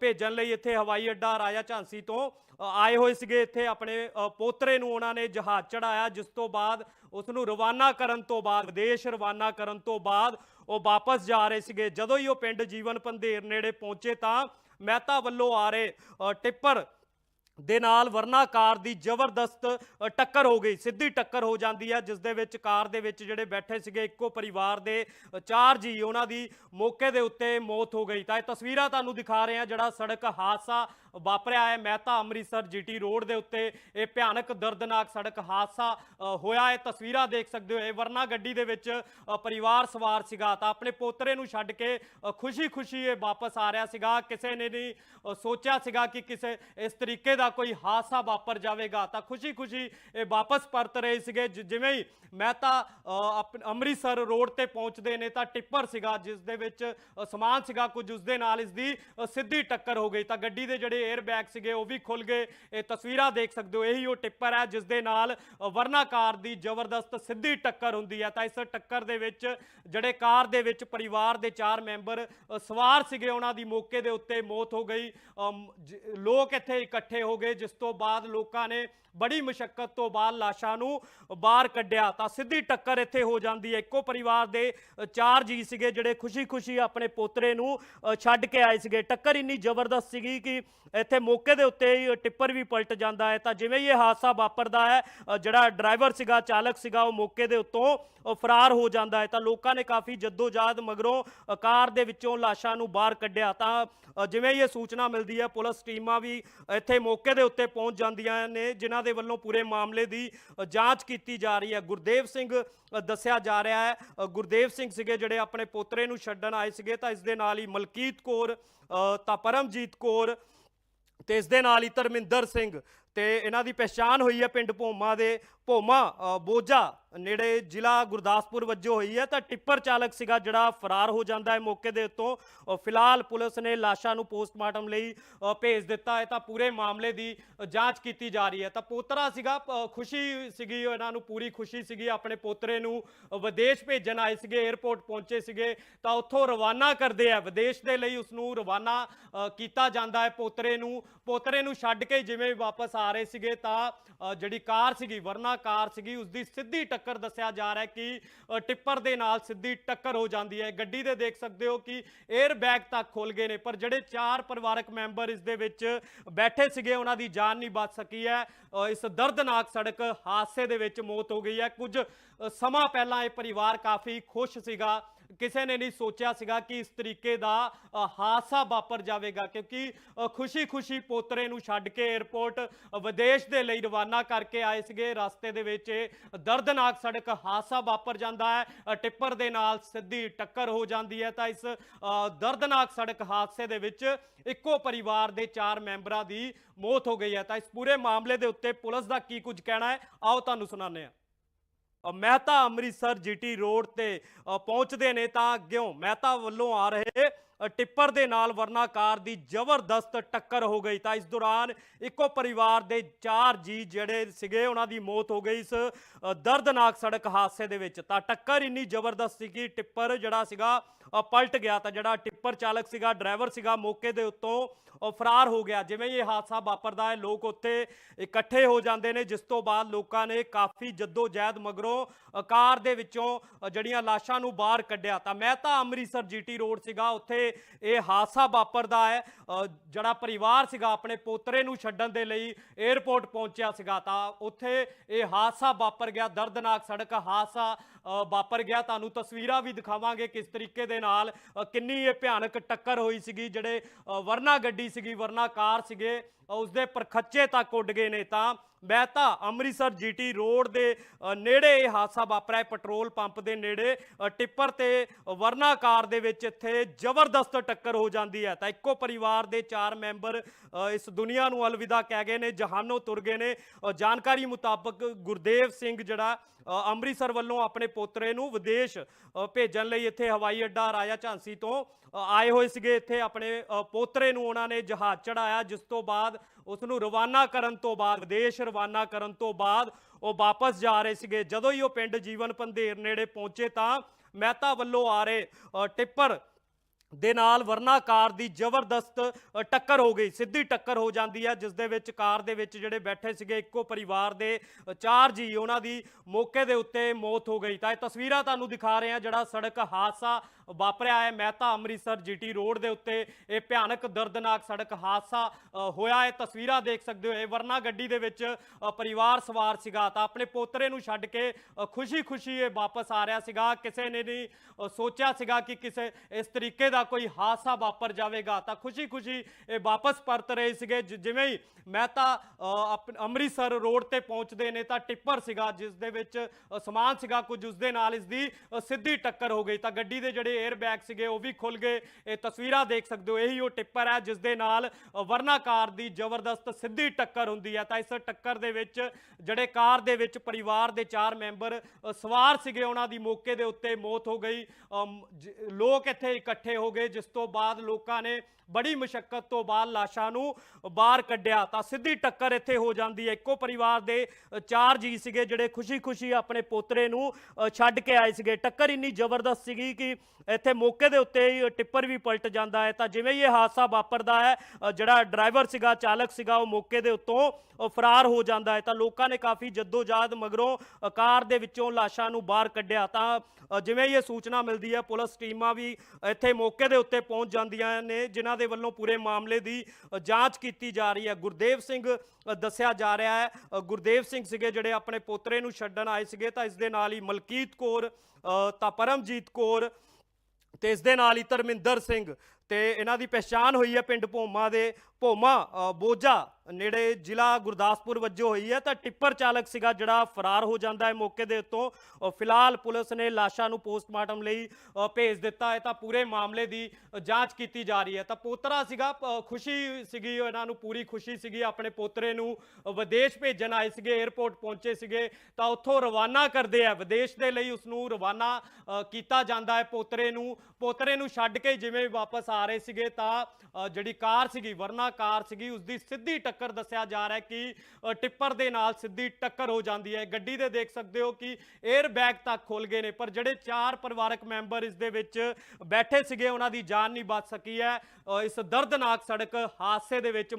Speaker 1: ਭੇਜਣ ਲਈ ਇੱਥੇ ਹਵਾਈ ਅੱਡਾ ਰਾਜਾ ਝਾਂਸੀ ਤੋਂ ਆਏ ਹੋਏ ਸੀਗੇ ਇੱਥੇ ਆਪਣੇ ਪੋਤਰੇ ਨੂੰ ਉਹਨਾਂ ਨੇ ਜਹਾਜ਼ ਚੜਾਇਆ ਜਿਸ ਤੋਂ ਬਾਅਦ ਉਸ ਨੂੰ ਰਵਾਨਾ ਕਰਨ ਤੋਂ ਬਾਅਦ, ਵਿਦੇਸ਼ ਰਵਾਨਾ ਕਰਨ ਤੋਂ ਬਾਅਦ ਉਹ ਵਾਪਸ ਜਾ ਰਹੇ ਸੀਗੇ। ਜਦੋਂ ਹੀ ਉਹ ਪਿੰਡ ਜੀਵਨ ਪੰਧੇਰ ਨੇੜੇ ਪਹੁੰਚੇ ਤਾਂ ਮਹਿਤਾ ਵੱਲੋਂ ਆ ਰਹੇ ਟਿੱਪਰ ਦੇ ਨਾਲ ਵਰਨਾ ਕਾਰ ਦੀ ਜ਼ਬਰਦਸਤ ਟੱਕਰ ਹੋ ਗਈ। ਸਿੱਧੀ ਟੱਕਰ ਹੋ ਜਾਂਦੀ ਹੈ, ਜਿਸ ਦੇ ਵਿੱਚ ਕਾਰ ਦੇ ਵਿੱਚ ਜਿਹੜੇ ਬੈਠੇ ਸੀਗੇ, ਇੱਕੋ ਪਰਿਵਾਰ ਦੇ ਚਾਰ ਜੀ, ਉਹਨਾਂ ਦੀ ਮੌਕੇ ਦੇ ਉੱਤੇ ਮੌਤ ਹੋ ਗਈ। ਤਾਂ ਇਹ ਤਸਵੀਰਾਂ ਤੁਹਾਨੂੰ ਦਿਖਾ ਰਹੇ ਹਾਂ, ਜਿਹੜਾ ਸੜਕ ਹਾਦਸਾ ਵਾਪਰਿਆ ਹੈ। ਮਹਿਤਾ ਅੰਮ੍ਰਿਤਸਰ ਜੀਟੀ ਰੋਡ ਦੇ ਉੱਤੇ ਇਹ ਭਿਆਨਕ ਦਰਦਨਾਕ ਸੜਕ ਹਾਦਸਾ ਹੋਇਆ। ਹੈ ਤਸਵੀਰਾਂ ਦੇਖ ਸਕਦੇ ਹੋ। ਇਹ ਵਰਨਾ ਗੱਡੀ ਦੇ ਵਿੱਚ ਪਰਿਵਾਰ ਸਵਾਰ ਸੀਗਾ ਤਾਂ ਆਪਣੇ ਪੋਤਰੇ ਨੂੰ ਛੱਡ ਕੇ ਖੁਸ਼ੀ-ਖੁਸ਼ੀ ਇਹ ਵਾਪਸ ਆ ਰਿਹਾ ਸੀਗਾ। ਕਿਸੇ ਨੇ ਨਹੀਂ ਸੋਚਿਆ ਸੀਗਾ ਕਿ ਕਿਸੇ ਇਸ ਤਰੀਕੇ ਦਾ ਕੋਈ ਹਾਦਸਾ ਵਾਪਰ ਜਾਵੇਗਾ। ਤਾਂ ਖੁਸ਼ੀ-ਖੁਸ਼ੀ ਇਹ ਵਾਪਸ ਪਰਤ ਰਹੇ ਸੀਗੇ। ਜਿ- ਜਿਵੇਂ ਹੀ ਮਹਿਤਾ ਅ, ਅੰਮ੍ਰਿਤਸਰ ਰੋਡ ਤੇ ਪਹੁੰਚਦੇ ਨੇ ਤਾਂ ਟਿੱਪਰ ਸੀਗਾ ਜਿਸ ਦੇ ਵਿੱਚ ਸਮਾਨ ਸੀਗਾ ਕੁਝ ਉਸ ਦੇ ਨਾਲ ਇਸ ਦੀ ਸਿੱਧੀ ਟੱਕਰ ਹੋ ਗਈ। ਤਾਂ ਗੱਡੀ ਦੇ ਜਿਹੜੇ 에ਅਰ ਬੈਗ ਸੀਗੇ ਉਹ ਵੀ ਖੁੱਲ ਗਏ। ਇਹ ਤਸਵੀਰਾਂ ਦੇਖ ਸਕਦੇ ਹੋ ਇਹੀ ਉਹ ਟਿੱਪਰ ਹੈ ਜਿਸ ਦੇ ਨਾਲ ਅ, ਦੀ ਜ਼ਬਰਦਸਤ ਸਿੱਧੀ ਟੱਕਰ ਹੁੰਦੀ ਹੈ। ਤਾਂ ਇਸ ਟੱਕਰ ਦੇ ਵਿੱਚ ਜਿਹੜੇ ਕਾਰ ਦੇ ਵਿੱਚ ਪਰਿਵਾਰ ਦੇ ਚਾਰ ਮੈਂਬਰ ਸਵਾਰ ਸੀਗੇ ਉਹਨਾਂ ਦੀ ਮੌਕੇ ਦੇ ਉੱਤੇ ਮੌਤ ਹੋ ਗਈ। ਲੋਕ ਇੱਥੇ ਇਕੱਠੇ ਹੋ ਗਏ ਜਿਸ ਤੋਂ ਬਾਅਦ ਲੋਕਾਂ ਨੇ ਬੜੀ ਮੁਸ਼ਕਲ ਤੋਂ ਬਾਅਦ ਲਾਸ਼ਾਂ ਨੂੰ ਬਾਹਰ ਕੱਢਿਆ। ਤਾਂ ਸਿੱਧੀ ਟੱਕਰ ਇੱਥੇ ਹੋ ਜਾਂਦੀ ਹੈ। ਇੱਕੋ ਪਰਿਵਾਰ ਦੇ ਚਾਰ ਜੀ ਸੀਗੇ ਜਿਹੜੇ ਖੁਸ਼ੀ-ਖੁਸ਼ੀ ਆਪਣੇ ਪੋਤਰੇ ਨੂੰ ਛੱਡ ਕੇ ਆਏ ਸੀਗੇ। ਟੱਕਰ ਇੰਨੀ ਜ਼ਬਰਦਸਤ ਸੀਗੀ ਕਿ ਇੱਥੇ ਮੌਕੇ ਦੇ ਉੱਤੇ ਹੀ ਟਿੱਪਰ ਵੀ ਪਲਟ ਜਾਂਦਾ ਹੈ। ਤਾਂ ਜਿਵੇਂ ਹੀ ਇਹ ਹਾਦਸਾ ਵਾਪਰਦਾ ਹੈ ਜਿਹੜਾ ਡਰਾਈਵਰ ਸੀਗਾ, ਚਾਲਕ ਸੀਗਾ, ਉਹ ਮੌਕੇ ਦੇ ਉੱਤੋਂ ਫਰਾਰ ਹੋ ਜਾਂਦਾ ਹੈ। ਤਾਂ ਲੋਕਾਂ ਨੇ ਕਾਫੀ ਜੱਦੋ-ਜਹਿਦ ਮਗਰੋਂ ਕਾਰ ਦੇ ਵਿੱਚੋਂ ਲਾਸ਼ਾਂ ਨੂੰ ਬਾਹਰ ਕੱਢਿਆ। ਤਾਂ ਜਿਵੇਂ ਹੀ ਇਹ ਸੂਚਨਾ ਮਿਲਦੀ ਹੈ, ਪੁਲਿਸ ਟੀਮਾਂ ਵੀ ਇੱਥੇ ਮੌਕੇ ਦੇ ਉੱਤੇ ਪਹੁੰਚ ਜਾਂਦੀਆਂ ਨੇ, ਜਿਨ੍ਹਾਂ ਦੇ ਵੱਲੋਂ ਪੂਰੇ ਮਾਮਲੇ ਦੀ ਜਾਂਚ ਕੀਤੀ ਜਾ ਰਹੀ ਹੈ। ਗੁਰਦੇਵ ਸਿੰਘ ਦੱਸਿਆ ਜਾ ਰਿਹਾ ਹੈ ਗੁਰਦੇਵ ਸਿੰਘ ਸੀਗੇ ਜਿਹੜੇ ਆਪਣੇ ਪੋਤਰੇ ਨੂੰ ਛੱਡਣ ਆਏ ਸੀਗੇ। ਤਾਂ ਇਸ ਦੇ ਨਾਲ ਹੀ ਮਲਕੀਤ ਕੌਰ ਤਾਂ ਪਰਮਜੀਤ ਕੌਰ ਤੇ ਇਸ ਦੇ ਨਾਲ ਹੀ ਧਰਮਿੰਦਰ ਸਿੰਘ ਤੇ ਇਹਨਾਂ ਦੀ ਪਛਾਣ ਹੋਈ ਹੈ ਪਿੰਡ ਭੋਮਾ ਦੇ। ਭੋਮਾ ਅ, ਬੋਜਾ ਨੇੜੇ ਜ਼ਿਲ੍ਹਾ ਗੁਰਦਾਸਪੁਰ ਵਜੋਂ ਹੋਈ ਹੈ ਤਾਂ ਟਿੱਪਰ ਚਾਲਕ ਸੀਗਾ ਜਿਹੜਾ ਫਰਾਰ ਹੋ ਜਾਂਦਾ ਹੈ ਮੌਕੇ ਦੇ ਉੱਤੋਂ। ਫਿਲਹਾਲ ਪੁਲਿਸ ਨੇ ਲਾਸ਼ਾਂ ਨੂੰ ਪੋਸਟਮਾਰਟਮ ਲਈ ਭੇਜ ਦਿੱਤਾ ਹੈ ਤਾਂ ਪੂਰੇ ਮਾਮਲੇ ਦੀ ਜਾਂਚ ਕੀਤੀ ਜਾ ਰਹੀ ਹੈ। ਤਾਂ ਪੋਤਰਾ ਸੀਗਾ ਖੁਸ਼ੀ ਸੀਗੀ ਇਹਨਾਂ ਨੂੰ ਪੂਰੀ ਖੁਸ਼ੀ ਸੀਗੀ ਆਪਣੇ ਪੋਤਰੇ ਨੂੰ ਵਿਦੇਸ਼ ਭੇਜਣ ਆਏ ਸੀਗੇ 에ਅਰਪੋਰਟ ਪਹੁੰਚੇ ਸੀਗੇ। ਤਾਂ ਉੱਥੋਂ ਰਵਾਨਾ ਕਰਦੇ ਆ ਵਿਦੇਸ਼ ਦੇ ਲਈ ਉਸ ਨੂੰ ਰਵਾਨਾ ਕੀਤਾ ਜਾਂਦਾ ਹੈ ਪੋਤਰੇ ਨੂੰ। ਪੋਤਰੇ ਨੂੰ ਛੱਡ ਕੇ ਜਿਵੇਂ ਵਾਪਸ ਆ ਰਹੇ ਸੀਗੇ ਤਾਂ ਜਿਹੜੀ ਕਾਰ ਸੀਗੀ ਵਰਨਾ ਕਾਰ ਸੀਗੀ ਉਸ ਦੀ ਸਿੱਧੀ ਟੱਕਰ ਦੱਸਿਆ ਜਾ ਰਿਹਾ ਕਿ ਟਿੱਪਰ ਦੇ ਨਾਲ ਸਿੱਧੀ ਟੱਕਰ ਹੋ ਜਾਂਦੀ ਹੈ। ਗੱਡੀ ਦੇ ਦੇਖ ਸਕਦੇ ਹੋ ਕਿ 에ਅਰ ਬੈਗ ਤੱਕ ਖੁੱਲ ਗਏ ਨੇ, ਪਰ ਜਿਹੜੇ ਚਾਰ ਪਰਿਵਾਰਕ ਮੈਂਬਰ ਇਸ ਦੇ ਵਿੱਚ ਬੈਠੇ ਸੀਗੇ, ਉਹਨਾਂ ਦੀ ਜਾਨ ਨਹੀਂ ਬਚ ਸਕੀ ਹੈ। ਇਸ ਦਰਦਨਾਕ ਸੜਕ ਹਾਦਸੇ ਦੇ ਵਿੱਚ ਮੌਤ ਹੋ ਗਈ ਹੈ। ਕੁਝ ਸਮਾਂ ਪਹਿਲਾਂ ਇਹ ਪਰਿਵਾਰ ਕਾਫੀ ਖੁਸ਼ ਸੀਗਾ। ਕਿਸੇ ਨੇ ਨਹੀਂ ਸੋਚਿਆ ਸੀਗਾ ਕਿ ਇਸ ਤਰੀਕੇ ਦਾ ਹਾਦਸਾ ਵਾਪਰ ਜਾਵੇਗਾ, ਕਿਉਂਕਿ ਖੁਸ਼ੀ-ਖੁਸ਼ੀ ਪੋਤਰੇ ਨੂੰ ਛੱਡ ਕੇ 에ਅਰਪੋਰਟ ਵਿਦੇਸ਼ ਦੇ ਲਈ ਰਵਾਨਾ ਕਰਕੇ ਆਏ ਸੀਗੇ। ਰਸਤੇ ਦੇ ਵਿੱਚ ਇਹ ਦਰਦਨਾਕ ਸੜਕ ਹਾਦਸਾ ਵਾਪਰ ਜਾਂਦਾ ਹੈ। ਟਿੱਪਰ ਦੇ ਨਾਲ ਸਿੱਧੀ ਟੱਕਰ ਹੋ ਜਾਂਦੀ ਹੈ। ਤਾਂ ਇਸ ਦਰਦਨਾਕ ਸੜਕ ਹਾਦਸੇ ਦੇ ਵਿੱਚ ਇੱਕੋ ਪਰਿਵਾਰ ਦੇ ਚਾਰ ਮੈਂਬਰਾਂ ਦੀ ਮੌਤ ਹੋ ਗਈ ਹੈ। ਤਾਂ ਇਸ ਪੂਰੇ ਮਾਮਲੇ ਦੇ ਉੱਤੇ ਪੁਲਿਸ ਦਾ ਕੀ ਕੁਝ ਕਹਿਣਾ ਹੈ, ਆਓ ਤੁਹਾਨੂੰ ਸੁਣਾਉਂਦੇ ਹਾਂ। ਮਹਿਤਾ ਅੰਮ੍ਰਿਤਸਰ ਜੀਟੀ ਰੋਡ ਤੇ ਪਹੁੰਚਦੇ ਨੇ ਤਾਂ ਅੱਗਿਓਂ ਮਹਿਤਾ ਵੱਲੋਂ ਆ ਰਹੇ ਟਿੱਪਰ ਦੇ ਨਾਲ ਵਰਨਾ ਕਾਰ ਦੀ ਜ਼ਬਰਦਸਤ ਟੱਕਰ ਹੋ ਗਈ। ਤਾਂ ਇਸ ਦੌਰਾਨ ਇੱਕੋ ਪਰਿਵਾਰ ਦੇ ਚਾਰ ਜੀ ਜਿਹੜੇ ਸੀਗੇ, ਉਹਨਾਂ ਦੀ ਮੌਤ ਹੋ ਗਈ ਇਸ ਦਰਦਨਾਕ ਸੜਕ ਹਾਦਸੇ ਦੇ ਵਿੱਚ। ਤਾਂ ਟੱਕਰ ਇੰਨੀ ਜ਼ਬਰਦਸਤ ਸੀ ਕਿ ਟਿੱਪਰ ਜਿਹੜਾ ਸੀਗਾ ਪਲਟ ਗਿਆ ਤਾਂ ਜਿਹੜਾ ਟਿੱਪਰ ਚਾਲਕ ਸੀਗਾ, ਡਰਾਈਵਰ ਸੀਗਾ, ਮੌਕੇ ਦੇ ਉੱਤੋਂ ਉਹ ਫਰਾਰ ਹੋ ਗਿਆ। ਜਿਵੇਂ ਇਹ ਹਾਦਸਾ ਵਾਪਰਦਾ ਹੈ, ਲੋਕ ਉੱਥੇ ਇਕੱਠੇ ਹੋ ਜਾਂਦੇ ਨੇ, ਜਿਸ ਤੋਂ ਬਾਅਦ ਲੋਕਾਂ ਨੇ ਕਾਫੀ ਜੱਦੋ ਜਹਿਦ ਮਗਰੋਂ ਕਾਰ ਦੇ ਵਿੱਚੋਂ ਜਿਹੜੀਆਂ ਲਾਸ਼ਾਂ ਨੂੰ ਬਾਹਰ ਕੱਢਿਆ। ਤਾਂ ਮੈਂ ਤਾਂ ਅੰਮ੍ਰਿਤਸਰ ਜੀਟੀ ਰੋਡ ਸੀਗਾ, ਉੱਥੇ ਇਹ ਹਾਦਸਾ ਵਾਪਰਦਾ ਹੈ। ਜਿਹੜਾ ਪਰਿਵਾਰ ਸੀਗਾ, ਆਪਣੇ ਪੋਤਰੇ ਨੂੰ ਛੱਡਣ ਦੇ ਲਈ 에ਅਰਪੋਰਟ ਪਹੁੰਚਿਆ ਸੀਗਾ। ਤਾਂ ਉੱਥੇ ਇਹ ਹਾਦਸਾ ਵਾਪਰ ਗਿਆ, ਦਰਦਨਾਕ ਸੜਕ ਹਾਦਸਾ ਵਾਪਰ ਗਿਆ। ਤੁਹਾਨੂੰ ਤਸਵੀਰਾਂ ਵੀ ਦਿਖਾਵਾਂਗੇ ਕਿਸ ਤਰੀਕੇ ਦੇ ਨਾਲ ਕਿੰਨੀ ਇਹ ਭਿਆਨਕ ਟੱਕਰ ਹੋਈ ਸੀਗੀ ਜਿਹੜੇ ਅ, ਵਰਨਾ ਗੱਡੀ ਸੀਗੀ ਵਰਨਾ ਕਾਰ ਸੀਗੇ ਉਸਦੇ ਪਰਖੱਚੇ ਤੱਕ ਉੱਡ ਗਏ ਨੇ। ਤਾਂ ਮਹਿਤਾ ਅੰਮ੍ਰਿਤਸਰ ਜੀਟੀ ਰੋਡ ਦੇ ਨੇੜੇ ਇਹ ਹਾਦਸਾ ਵਾਪਰਿਆ। ਪੈਟਰੋਲ ਪੰਪ ਦੇ ਨੇੜੇ ਟਿੱਪਰ ਤੇ ਵਰਨਾ ਕਾਰ ਦੇ ਵਿੱਚ ਇੱਥੇ ਜ਼ਬਰਦਸਤ ਟੱਕਰ ਹੋ ਜਾਂਦੀ ਹੈ। ਤਾਂ ਇੱਕੋ ਪਰਿਵਾਰ ਦੇ ਚਾਰ ਮੈਂਬਰ ਇਸ ਦੁਨੀਆ ਨੂੰ ਅਲਵਿਦਾ ਕਹਿ ਗਏ ਨੇ, ਜਹਾਨੋਂ ਤੁਰ ਗਏ ਨੇ। ਜਾਣਕਾਰੀ ਮੁਤਾਬਕ ਗੁਰਦੇਵ ਸਿੰਘ ਜਿਹੜਾ ਅੰਮ੍ਰਿਤਸਰ ਵੱਲੋਂ ਆਪਣੇ ਪੋਤਰੇ ਨੂੰ ਵਿਦੇਸ਼ ਭੇਜਣ ਲਈ ਇੱਥੇ ਹਵਾਈ ਅੱਡਾ ਰਾਜਾ ਝਾਂਸੀ ਤੋਂ ਆਏ ਹੋਏ ਸੀਗੇ ਇੱਥੇ ਆਪਣੇ ਪੋਤਰੇ ਨੂੰ ਉਹਨਾਂ ਨੇ ਜਹਾਜ਼ ਚੜਾਇਆ ਜਿਸ ਤੋਂ ਬਾਅਦ ਉਸ ਨੂੰ ਰਵਾਨਾ ਕਰਨ ਤੋਂ ਬਾਅਦ, ਵਿਦੇਸ਼ ਰਵਾਨਾ ਕਰਨ ਤੋਂ ਬਾਅਦ ਉਹ ਵਾਪਸ ਜਾ ਰਹੇ ਸੀਗੇ। ਜਦੋਂ ਹੀ ਉਹ ਪਿੰਡ ਜੀਵਨ ਪੰਧੇਰ ਨੇੜੇ ਪਹੁੰਚੇ ਤਾਂ ਮਹਿਤਾ ਵੱਲੋਂ ਆ ਰਹੇ ਟਿੱਪਰ ਦੇ ਨਾਲ ਵਰਨਾ ਕਾਰ ਦੀ ਜ਼ਬਰਦਸਤ ਟੱਕਰ ਹੋ ਗਈ, ਸਿੱਧੀ ਟੱਕਰ ਹੋ ਜਾਂਦੀ ਹੈ, ਜਿਸ ਦੇ ਵਿੱਚ ਕਾਰ ਦੇ ਵਿੱਚ ਜਿਹੜੇ ਬੈਠੇ ਸੀਗੇ, ਇੱਕੋ ਪਰਿਵਾਰ ਦੇ ਚਾਰ ਜੀ, ਉਹਨਾਂ ਦੀ ਮੌਕੇ ਦੇ ਉੱਤੇ ਮੌਤ ਹੋ ਗਈ। ਤਾਂ ਇਹ ਤਸਵੀਰਾਂ ਤੁਹਾਨੂੰ ਦਿਖਾ ਰਹੇ ਹਾਂ, ਜਿਹੜਾ ਸੜਕ ਹਾਦਸਾ ਵਾਪਰਿਆ ਹੈ। ਮਹਿਤਾ ਅੰਮ੍ਰਿਤਸਰ ਜੀਟੀ ਰੋਡ ਦੇ ਉੱਤੇ ਇਹ ਭਿਆਨਕ, ਦਰਦਨਾਕ ਸੜਕ ਹਾਦਸਾ ਹੋਇਆ। ਹੈ ਤਸਵੀਰਾਂ ਦੇਖ ਸਕਦੇ ਹੋ। ਇਹ ਵਰਨਾ ਗੱਡੀ ਦੇ ਵਿੱਚ ਪਰਿਵਾਰ ਸਵਾਰ ਸੀਗਾ। ਤਾਂ ਆਪਣੇ ਪੋਤਰੇ ਨੂੰ ਛੱਡ ਕੇ ਖੁਸ਼ੀ-ਖੁਸ਼ੀ ਇਹ ਵਾਪਸ ਆ ਰਿਹਾ ਸੀਗਾ। ਕਿਸੇ ਨੇ ਨਹੀਂ ਸੋਚਿਆ ਸੀਗਾ ਕਿ ਕਿਸੇ ਇਸ ਤਰੀਕੇ ਦਾ ਕੋਈ ਹਾਦਸਾ ਵਾਪਰ ਜਾਵੇਗਾ ਤਾਂ ਖੁਸ਼ੀ-ਖੁਸ਼ੀ ਇਹ ਵਾਪਸ ਪਰਤ ਰਹੇ ਸੀਗੇ। ਜਿ- ਜਿਵੇਂ ਹੀ ਮਹਿਤਾ ਅ, ਆਪ- ਅੰਮ੍ਰਿਤਸਰ ਰੋਡ ਤੇ ਪਹੁੰਚਦੇ ਨੇ ਤਾਂ ਟਿੱਪਰ ਸੀਗਾ ਜਿਸ ਦੇ ਵਿੱਚ ਅ, ਸਮਾਨ ਸੀਗਾ ਕੁਝ ਉਸ ਦੇ ਨਾਲ ਇਸ ਦੀ ਅ, ਸਿੱਧੀ ਟੱਕਰ ਹੋ ਗਈ। ਤਾਂ ਗੱਡੀ ਦੇ ਜਿਹੜੇ 에ਅਰ ਬੈਗ ਸੀਗੇ ਉਹ ਵੀ ਖੁੱਲ ਗਏ। ਇਹ ਤਸਵੀਰਾਂ ਦੇਖ ਸਕਦੇ ਹੋ ਇਹੀ ਉਹ ਟਿੱਪਰ ਹੈ ਜਿਸ ਦੇ ਨਾਲ ਅ, ਵਰਨਾ ਕਾਰ ਦੀ ਜ਼ਬਰਦਸਤ ਸਿੱਧੀ ਟੱਕਰ ਹੁੰਦੀ ਹੈ। ਤਾਂ ਇਸ ਟੱਕਰ ਦੇ ਵਿੱਚ ਜਿਹੜੇ ਕਾਰ ਦੇ ਵਿੱਚ ਪਰਿਵਾਰ ਦੇ ਚਾਰ ਮੈਂਬਰ ਅ, ਸਵਾਰ ਸੀਗੇ। ਉਹਨਾਂ ਦੀ ਮੌਕੇ ਦੇ ਉੱਤੇ ਮੌਤ ਹੋ ਗਈ। ਅਮ, ਜ- ਲੋਕ ਇੱਥੇ ਇਕੱਠੇ ਹੋ ਗਏ, ਜਿਸ ਤੋਂ ਬਾਅਦ ਲੋਕਾਂ ਨੇ ਬੜੀ ਮੁਸ਼ਕਲ ਤੋਂ ਬਾਅਦ ਲਾਸ਼ਾਂ ਨੂੰ ਬਾਹਰ ਕੱਢਿਆ। ਤਾਂ ਸਿੱਧੀ ਟੱਕਰ ਇੱਥੇ ਹੋ ਜਾਂਦੀ ਹੈ। ਇੱਕੋ ਪਰਿਵਾਰ ਦੇ ਚਾਰ ਜੀ ਸੀਗੇ, ਜਿਹੜੇ ਖੁਸ਼ੀ-ਖੁਸ਼ੀ ਆਪਣੇ ਪੋਤਰੇ ਨੂੰ ਛੱਡ ਕੇ ਆਏ ਸੀਗੇ। ਟੱਕਰ ਇੰਨੀ ਜ਼ਬਰਦਸਤ ਸੀਗੀ ਕਿ ਇੱਥੇ ਮੌਕੇ ਦੇ ਉੱਤੇ ਹੀ ਟਿੱਪਰ ਵੀ ਪਲਟ ਜਾਂਦਾ ਹੈ। ਤਾਂ ਜਿਵੇਂ ਹੀ ਇਹ ਹਾਦਸਾ ਵਾਪਰਦਾ ਹੈ ਜਿਹੜਾ ਡਰਾਈਵਰ ਸੀਗਾ, ਚਾਲਕ ਸੀਗਾ, ਉਹ ਮੌਕੇ ਦੇ ਉੱਤੋਂ ਫਰਾਰ ਹੋ ਜਾਂਦਾ ਹੈ। ਤਾਂ ਲੋਕਾਂ ਨੇ ਕਾਫੀ ਜੱਦੋ-ਜਹਿਦ ਮਗਰੋਂ ਕਾਰ ਦੇ ਵਿੱਚੋਂ ਲਾਸ਼ਾਂ ਨੂੰ ਬਾਹਰ ਕੱਢਿਆ। ਤਾਂ ਜਿਵੇਂ ਹੀ ਇਹ ਸੂਚਨਾ ਮਿਲਦੀ ਹੈ, ਪੁਲਿਸ ਟੀਮਾਂ ਵੀ ਇੱਥੇ ਮੌਕੇ ਦੇ ਉੱਤੇ ਪਹੁੰਚ ਜਾਂਦੀਆਂ ਨੇ, ਜਿਨ੍ਹਾਂ ਦੇ ਵੱਲੋਂ ਪੂਰੇ ਮਾਮਲੇ ਦੀ ਜਾਂਚ ਕੀਤੀ ਜਾ ਰਹੀ ਹੈ। ਗੁਰਦੇਵ ਸਿੰਘ ਦੱਸਿਆ ਜਾ ਰਿਹਾ ਹੈ ਗੁਰਦੇਵ ਸਿੰਘ ਸੀਗੇ ਜਿਹੜੇ ਆਪਣੇ ਪੋਤਰੇ ਨੂੰ ਛੱਡਣ ਆਏ ਸੀਗੇ, ਤਾਂ ਇਸ ਦੇ ਨਾਲ ਹੀ ਮਲਕੀਤ ਕੌਰ ਤਾਂ ਪਰਮਜੀਤ ਕੌਰ ਤੇ ਇਸ ਦੇ ਨਾਲ ਹੀ ਧਰਮਿੰਦਰ ਸਿੰਘ। ਤੇ ਇਹਨਾਂ ਦੀ ਪਛਾਣ ਹੋਈ ਹੈ ਪਿੰਡ ਭੋਮਾ ਦੇ ਭੋਮਾ ਅ, ਬੋਜਾ ਨੇੜੇ ਜ਼ਿਲ੍ਹਾ ਗੁਰਦਾਸਪੁਰ ਵਜੋਂ ਹੋਈ ਹੈ ਤਾਂ ਟਿੱਪਰ ਚਾਲਕ ਸੀਗਾ ਜਿਹੜਾ ਫਰਾਰ ਹੋ ਜਾਂਦਾ ਹੈ ਮੌਕੇ ਦੇ ਉੱਤੋਂ। ਫਿਲਹਾਲ ਪੁਲਿਸ ਨੇ ਲਾਸ਼ਾਂ ਨੂੰ ਪੋਸਟਮਾਰਟਮ ਲਈ ਭੇਜ ਦਿੱਤਾ ਹੈ ਤਾਂ ਪੂਰੇ ਮਾਮਲੇ ਦੀ ਜਾਂਚ ਕੀਤੀ ਜਾ ਰਹੀ ਹੈ। ਤਾਂ ਪੋਤਰਾ ਸੀਗਾ ਖੁਸ਼ੀ ਸੀਗੀ ਇਹਨਾਂ ਨੂੰ ਪੂਰੀ ਖੁਸ਼ੀ ਸੀਗੀ ਆਪਣੇ ਪੋਤਰੇ ਨੂੰ ਵਿਦੇਸ਼ ਭੇਜਣ ਆਏ ਸੀਗੇ 에ਅਰਪੋਰਟ ਪਹੁੰਚੇ ਸੀਗੇ ਤਾਂ ਉੱਥੋਂ ਰਵਾਨਾ ਕਰਦੇ ਆ। ਵਿਦੇਸ਼ ਦੇ ਲਈ ਉਸ ਨੂੰ ਰਵਾਨਾ ਕੀਤਾ ਜਾਂਦਾ ਹੈ ਪੋਤਰੇ ਨੂੰ। ਪੋਤਰੇ ਨੂੰ ਛੱਡ ਕੇ ਜਿਵੇਂ ਵਾਪਸ ਆ ਰਹੇ ਸੀਗੇ ਤਾਂ ਜਿਹੜੀ ਕਾਰ ਸੀਗੀ ਵਰਨਾ ਕਾਰ ਸੀਗੀ ਉਸ ਦੀ ਸਿੱਧੀ ਟੱਕਰ ਦੱਸਿਆ ਜਾ ਰਿਹਾ ਕਿ ਟਿੱਪਰ ਦੇ ਨਾਲ ਸਿੱਧੀ ਟੱਕਰ ਹੋ ਜਾਂਦੀ ਹੈ। ਗੱਡੀ ਦੇ ਦੇਖ ਸਕਦੇ ਹੋ ਕਿ 에ਅਰ ਬੈਗ ਤੱਕ ਖੁੱਲ ਗਏ ਨੇ ਪਰ ਜਿਹੜੇ ਚਾਰ ਪਰਿਵਾਰਕ ਮੈਂਬਰ ਇਸ ਦੇ ਵਿੱਚ ਬੈਠੇ ਸੀਗੇ ਉਹਨਾਂ ਦੀ ਜਾਨ ਨਹੀਂ ਬਚ ਸਕੀ ਹੈ। ਅ, ਇਸ ਦਰਦਨਾਕ ਸੜਕ ਹਾਦਸੇ ਦੇ ਵਿੱਚ